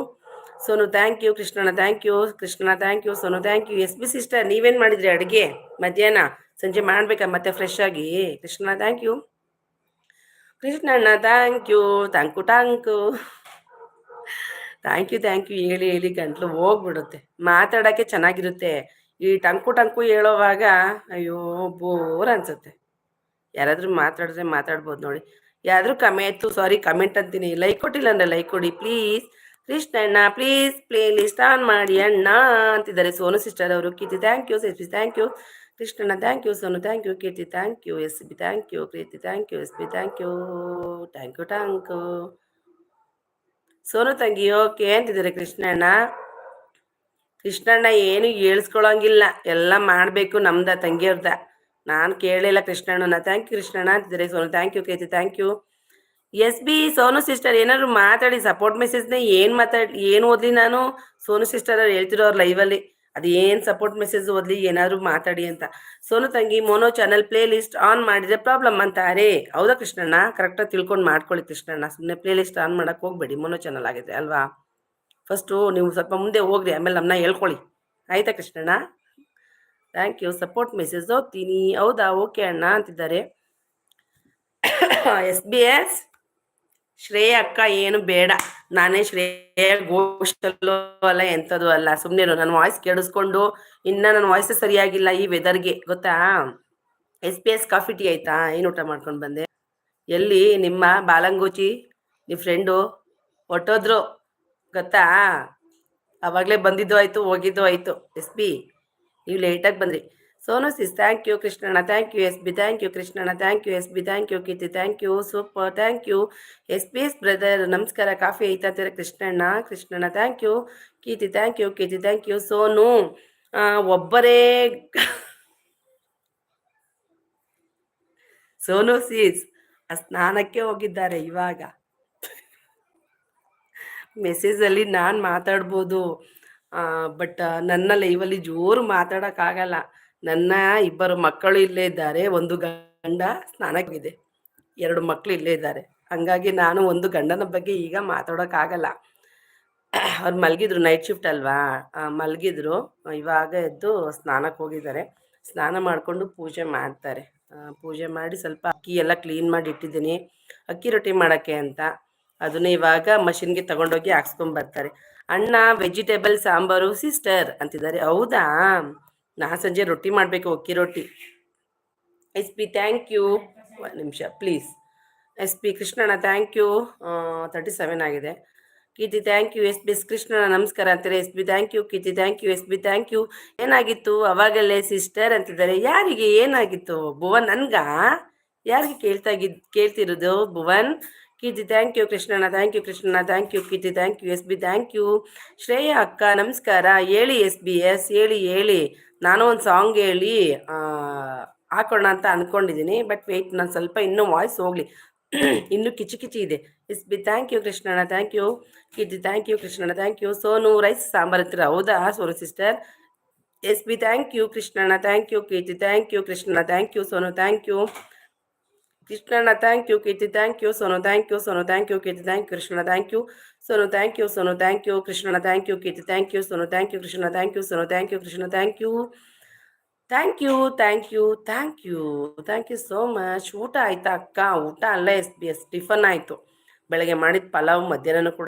Sonu thank you Krishnanna thank you Krishnanna thank you Sonu thank you S B sister ನೀವೇನು ಮಾಡಿದ್ರಿ ಅಡುಗೆ ಮಧ್ಯಾಹ್ನ? ಸಂಜೆ ಮಾಡ್ಬೇಕ ಮತ್ತೆ ಫ್ರೆಶ್ ಆಗಿ? Krishna thank you Krishnanna thank you thank you thank you thank you thank you ಹೇಳಿ ಹೇಳಿ ಗಂಟ್ಲು ಹೋಗ್ಬಿಡುತ್ತೆ. ಮಾತಾಡೋಕ್ಕೆ ಚೆನ್ನಾಗಿರುತ್ತೆ. ಈ ಟಂಕು ಟಂಕು ಹೇಳೋವಾಗ ಅಯ್ಯೋ ಬೋರ್ ಅನ್ಸುತ್ತೆ. ಯಾರಾದರೂ ಮಾತಾಡಿದ್ರೆ ಮಾತಾಡ್ಬೋದು ನೋಡಿ. ಯಾರಾದರೂ ಕಮೆಂಟು ಸಾರಿ ಕಮೆಂಟ್ ಅಂತೀನಿ. ಲೈಕ್ ಕೊಟ್ಟಿಲ್ಲ ಅಂದರೆ ಲೈಕ್ ಕೊಡಿ ಪ್ಲೀಸ್ ಕೃಷ್ಣಣ್ಣ ಪ್ಲೀಸ್ ಪ್ಲೇ ಲಿಸ್ಟ್ ಆನ್ ಮಾಡಿ ಅಣ್ಣ ಅಂತಿದ್ದಾರೆ. ಸೋನು ಸಿಸ್ಟರ್ ಅವರು Keerthi thank you C B thank you Krishnanna thank you Sonu thank you Keerthi thank you S B thank you Preethi thank you S B thank you thank you thank you Sonu ತಂಗಿ okay ಅಂತಿದ್ದಾರೆ ಕೃಷ್ಣಣ್ಣ. ಕೃಷ್ಣಣ್ಣ ಏನು ಹೇಳ್ಸ್ಕೊಳಂಗಿಲ್ಲ, ಎಲ್ಲ ಮಾಡಬೇಕು ನಮ್ದ, ತಂಗಿಯವ್ರದ. ನಾನು ಕೇಳಿಲ್ಲ ಕೃಷ್ಣಣ್ಣನ thank you ಕೃಷ್ಣಣ್ಣ, ಅಂತಿದ್ದಾರೆ Sonu thank you Keerthi thank you S B Sonu sister ಏನಾದ್ರು ಮಾತಾಡಿ ಸಪೋರ್ಟ್ ಮೆಸೇಜ್ನ ಏನು ಮಾತಾಡಿ, ಏನು ಓದ್ಲಿ ನಾನು? ಸೋನು ಸಿಸ್ಟರ್ ಅವ್ರು ಹೇಳ್ತಿರೋ ಅವ್ರ ಲೈವಲ್ಲಿ ಅದೇನು ಸಪೋರ್ಟ್ ಮೆಸೇಜ್ ಓದ್ಲಿ, ಏನಾದ್ರು ಮಾತಾಡಿ ಅಂತ. ಸೋನು ತಂಗಿ, mono channel playlist on ಮಾಡಿದ್ರೆ ಪ್ರಾಬ್ಲಮ್ ಅಂತಾರೆ ಹೌದಾ ಕೃಷ್ಣಣ್ಣ? ಕರೆಕ್ಟಾಗಿ ತಿಳ್ಕೊಂಡು ಮಾಡ್ಕೊಳ್ಳಿ ಕೃಷ್ಣಣ್ಣ. ಸುಮ್ಮನೆ ಪ್ಲೇ ಲಿಸ್ಟ್ ಆನ್ ಮಾಡಕ್ಕೆ ಹೋಗ್ಬೇಡಿ, ಮೋನೋ ಚಾನಲ್ ಆಗಿದೆ ಅಲ್ವಾ? ಫಸ್ಟು ನೀವು ಸ್ವಲ್ಪ ಮುಂದೆ ಹೋಗ್ರಿ, ಆಮೇಲೆ ನಮ್ಮನ್ನ ಹೇಳ್ಕೊಳ್ಳಿ. ಆಯ್ತಾ ಕೃಷ್ಣಣ್ಣ? ಥ್ಯಾಂಕ್ ಯು ಸಪೋರ್ಟ್ ಮೆಸೇಜ್ ಓದ್ತೀನಿ. ಹೌದಾ? ಓಕೆ ಅಣ್ಣ ಅಂತಿದ್ದಾರೆ. ಎಸ್ ಬಿ ಎಸ್ ಶ್ರೇಯ ಅಕ್ಕ, ಏನು ಬೇಡ. ನಾನೇ ಶ್ರೇಯ ಗೋಷ್ಟಲ್ಲೂ ಅಲ್ಲ, ಎಂಥದ್ದು ಅಲ್ಲ. ಸುಮ್ಮನೆ ನನ್ನ ವಾಯ್ಸ್ ಕೆಡಿಸ್ಕೊಂಡು ಇನ್ನ ನನ್ನ ವಾಯ್ಸ್ ಸರಿಯಾಗಿಲ್ಲ ಈ ವೆದರ್ಗೆ ಗೊತ್ತಾ? S P S coffee tea ಆಯ್ತಾ? ಏನು ಊಟ ಮಾಡ್ಕೊಂಡು ಬಂದೆ? ಎಲ್ಲಿ? ನಿಮ್ಮ ಬಾಲಂಗೂಚಿ ನಿಮ್ಮ ಫ್ರೆಂಡು ಹೊಟ್ಟೋದ್ರು ಗೊತ್ತಾ? ಅವಾಗಲೇ ಬಂದಿದ್ದು ಆಯಿತು, ಹೋಗಿದ್ದು ಆಯಿತು. ಎಸ್ ಪಿ ನೀವು ಲೇಟಾಗಿ ಬಂದ್ರಿ. Sonu sis thank you Krishnanna thank you S B thank you Krishnanna thank you S B thank you Keerthi thank you super thank you S P S brother ನಮಸ್ಕಾರ ಕಾಫಿ ಐತಾ ಅಂತೀರ ಕೃಷ್ಣಣ್ಣ Krishnanna thank you Keerthi thank you Keerthi thank you Sonu ಒಬ್ಬರೇ Sonu seize ಸ್ನಾನಕ್ಕೆ ಹೋಗಿದ್ದಾರೆ ಇವಾಗ ಮೆಸೇಜಲ್ಲಿ ನಾನು ಮಾತಾಡ್ಬೋದು ಬಟ್ ನನ್ನ ಲೈವಲ್ಲಿ ಜೋರು ಮಾತಾಡೋಕ್ಕಾಗಲ್ಲ ನನ್ನ ಇಬ್ಬರು ಮಕ್ಕಳು ಇಲ್ಲೇ ಇದ್ದಾರೆ, ಒಂದು ಗಂಡ ಸ್ನಾನಕ್ಕಿದೆ. ಎರಡು ಮಕ್ಕಳು ಇಲ್ಲೇ ಇದ್ದಾರೆ. ಹಂಗಾಗಿ ನಾನು ಒಂದು ಗಂಡನ ಬಗ್ಗೆ ಈಗ ಮಾತಾಡೋಕ್ಕಾಗಲ್ಲ. ಅವ್ರು ಮಲಗಿದ್ರು ನೈಟ್ ಶಿಫ್ಟ್ ಅಲ್ವಾ? ಮಲಗಿದ್ರು. ಇವಾಗ ಎದ್ದು ಸ್ನಾನಕ್ಕೆ ಹೋಗಿದ್ದಾರೆ. ಸ್ನಾನ ಮಾಡಿಕೊಂಡು ಪೂಜೆ ಮಾಡ್ತಾರೆ. ಪೂಜೆ ಮಾಡಿ ಸ್ವಲ್ಪ ಅಕ್ಕಿ ಎಲ್ಲ ಕ್ಲೀನ್ ಮಾಡಿ ಇಟ್ಟಿದ್ದೀನಿ. ಅಕ್ಕಿ ರೊಟ್ಟಿ ಮಾಡೋಕ್ಕೆ ಅಂತ. ಅದನ್ನ ಇವಾಗ ಮಷಿನ್ಗೆ ತಗೊಂಡೋಗಿ ಹಾಕ್ಸ್ಕೊಂಡ್ ಬರ್ತಾರೆ. ಅಣ್ಣ ವೆಜಿಟೇಬಲ್ ಸಾಂಬಾರು ಸಿಸ್ಟರ್ ಅಂತಿದ್ದಾರೆ. ಹೌದಾ? ನಾ ಸಂಜೆ ರೊಟ್ಟಿ ಮಾಡಬೇಕು ಅಕ್ಕಿ ರೊಟ್ಟಿ. ಎಸ್ ಪಿ ಥ್ಯಾಂಕ್ ಯು ಒಂದು ನಿಮಿಷ ಪ್ಲೀಸ್ ಎಸ್ ಪಿ ಕೃಷ್ಣಣ್ಣ ಥ್ಯಾಂಕ್ ಯು ತರ್ಟಿ ಸೆವೆನ್ ಆಗಿದೆ. Keerthi thank you S B S Krishnanna, ನಮಸ್ಕಾರ ಅಂತಾರೆ S B thank you Keerthi thank you S B thank you ಏನಾಗಿತ್ತು? ಅವಾಗಲ್ಲೇ ಸಿಸ್ಟರ್ ಅಂತಿದ್ದಾರೆ. ಯಾರಿಗೆ ಏನಾಗಿತ್ತು? ಭುವನ್ ನನ್ಗ? ಯಾರಿಗೆ ಕೇಳ್ತಾ ಕೇಳ್ತಿರೋದು ಭುವನ್? ಕೀರ್ತಿ ಥ್ಯಾಂಕ್ ಯು ಕೃಷ್ಣಣ್ಣ thank you Krishnanna thank you Keerthi thank you S B thank you Shreya ಅಕ್ಕ ನಮಸ್ಕಾರ ಹೇಳಿ ಎಸ್ ಬಿ ಎಸ್ ಹೇಳಿ ಹೇಳಿ ನಾನು ಒಂದು ಸಾಂಗ್ ಹೇಳಿ ಹಾಕೋಣ ಅಂತ ಅಂದ್ಕೊಂಡಿದ್ದೀನಿ ಬಟ್ ವೆಯ್ಟ್ ನಾನು ಸ್ವಲ್ಪ ಇನ್ನೂ ವಾಯ್ಸ್ ಹೋಗಲಿ ಇನ್ನೂ ಕಿಚಿ ಕಿಚಿ ಇದೆ S B thank you Krishnanna thank you Keerthi thank you Krishnanna thank you Sonu rice sambar ಹತ್ತಿರ ಹೌದಾ ಸೋರು sister S B thank you Krishnanna thank you Keerthi thank you Krishnanna thank you Sonu thank you Krishnanna thank you Keerthi thank you Sonu thank you Sonu thank you Keerthi thank you Krishna thank you Sonu thank you Sonu thank you Krishnanna thank you Keerthi thank you Sonu thank you Krishna thank you Sonu thank you Krishna thank you thank you thank you thank you thank you so much ಊಟ ಆಯ್ತಾ ಅಕ್ಕ ಊಟ ಅಲ್ಲ S B S tiffin ಆಯಿತು ಬೆಳಗ್ಗೆ ಮಾಡಿದ ಪಲಾವ್ ಮಧ್ಯಾಹ್ನ ಕೂಡ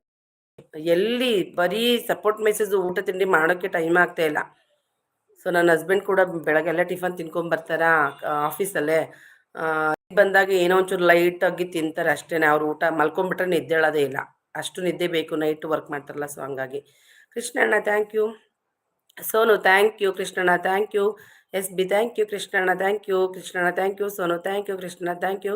ಎಲ್ಲಿ ಬರೀ ಸಪೋರ್ಟ್ ಮೆಸೇಜ್ ಊಟ ತಿಂಡಿ ಮಾಡೋಕ್ಕೆ ಟೈಮ್ ಆಗ್ತಾ ಇಲ್ಲ ಸೊ ನನ್ನ ಹಸ್ಬೆಂಡ್ ಕೂಡ ಬೆಳಗ್ಗೆಲ್ಲ ಟಿಫನ್ ತಿನ್ಕೊಂಡ್ ಬರ್ತಾರ ಆಫೀಸಲ್ಲೇ ಬಂದಾಗ ಏನೋ ಒಂಚೂರು ಲೈಟ್ ಆಗಿ ತಿಂತಾರೆ ಅಷ್ಟೇ ಅವ್ರು ಊಟ ಮಲ್ಕೊಂಡ್ಬಿಟ್ರೆ ನಿದ್ದೇಳೋದೇ ಇಲ್ಲ ಅಷ್ಟು ನಿದ್ದೆ ಬೇಕು ನೈಟ್ ವರ್ಕ್ ಮಾಡ್ತಾರಲ್ಲ ಸೊ ಹಂಗಾಗಿ Krishnanna thank you Sonu thank you Krishnanna thank you S B thank you Krishnanna thank you Krishnanna thank you Sonu thank you Krishnanna thank you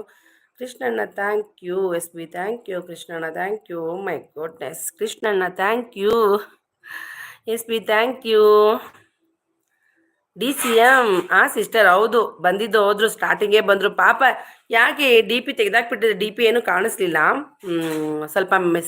Krishnanna thank you S B thank you Krishnanna thank you my goodness Krishnanna thank you S B thank you D C M, ಆ sister ಹೌದು, ಬಂದಿದ್ದು ಹೋದ್ರು ಸ್ಟಾರ್ಟಿಂಗೇ ಬಂದ್ರು. ಪಾಪ ಯಾಕೆ D P ತೆಗೆದಾಕ್ಬಿಟ್ಟಿದ್ರೆ D P ಏನು ಕಾಣಿಸ್ಲಿಲ್ಲ. ಸ್ವಲ್ಪ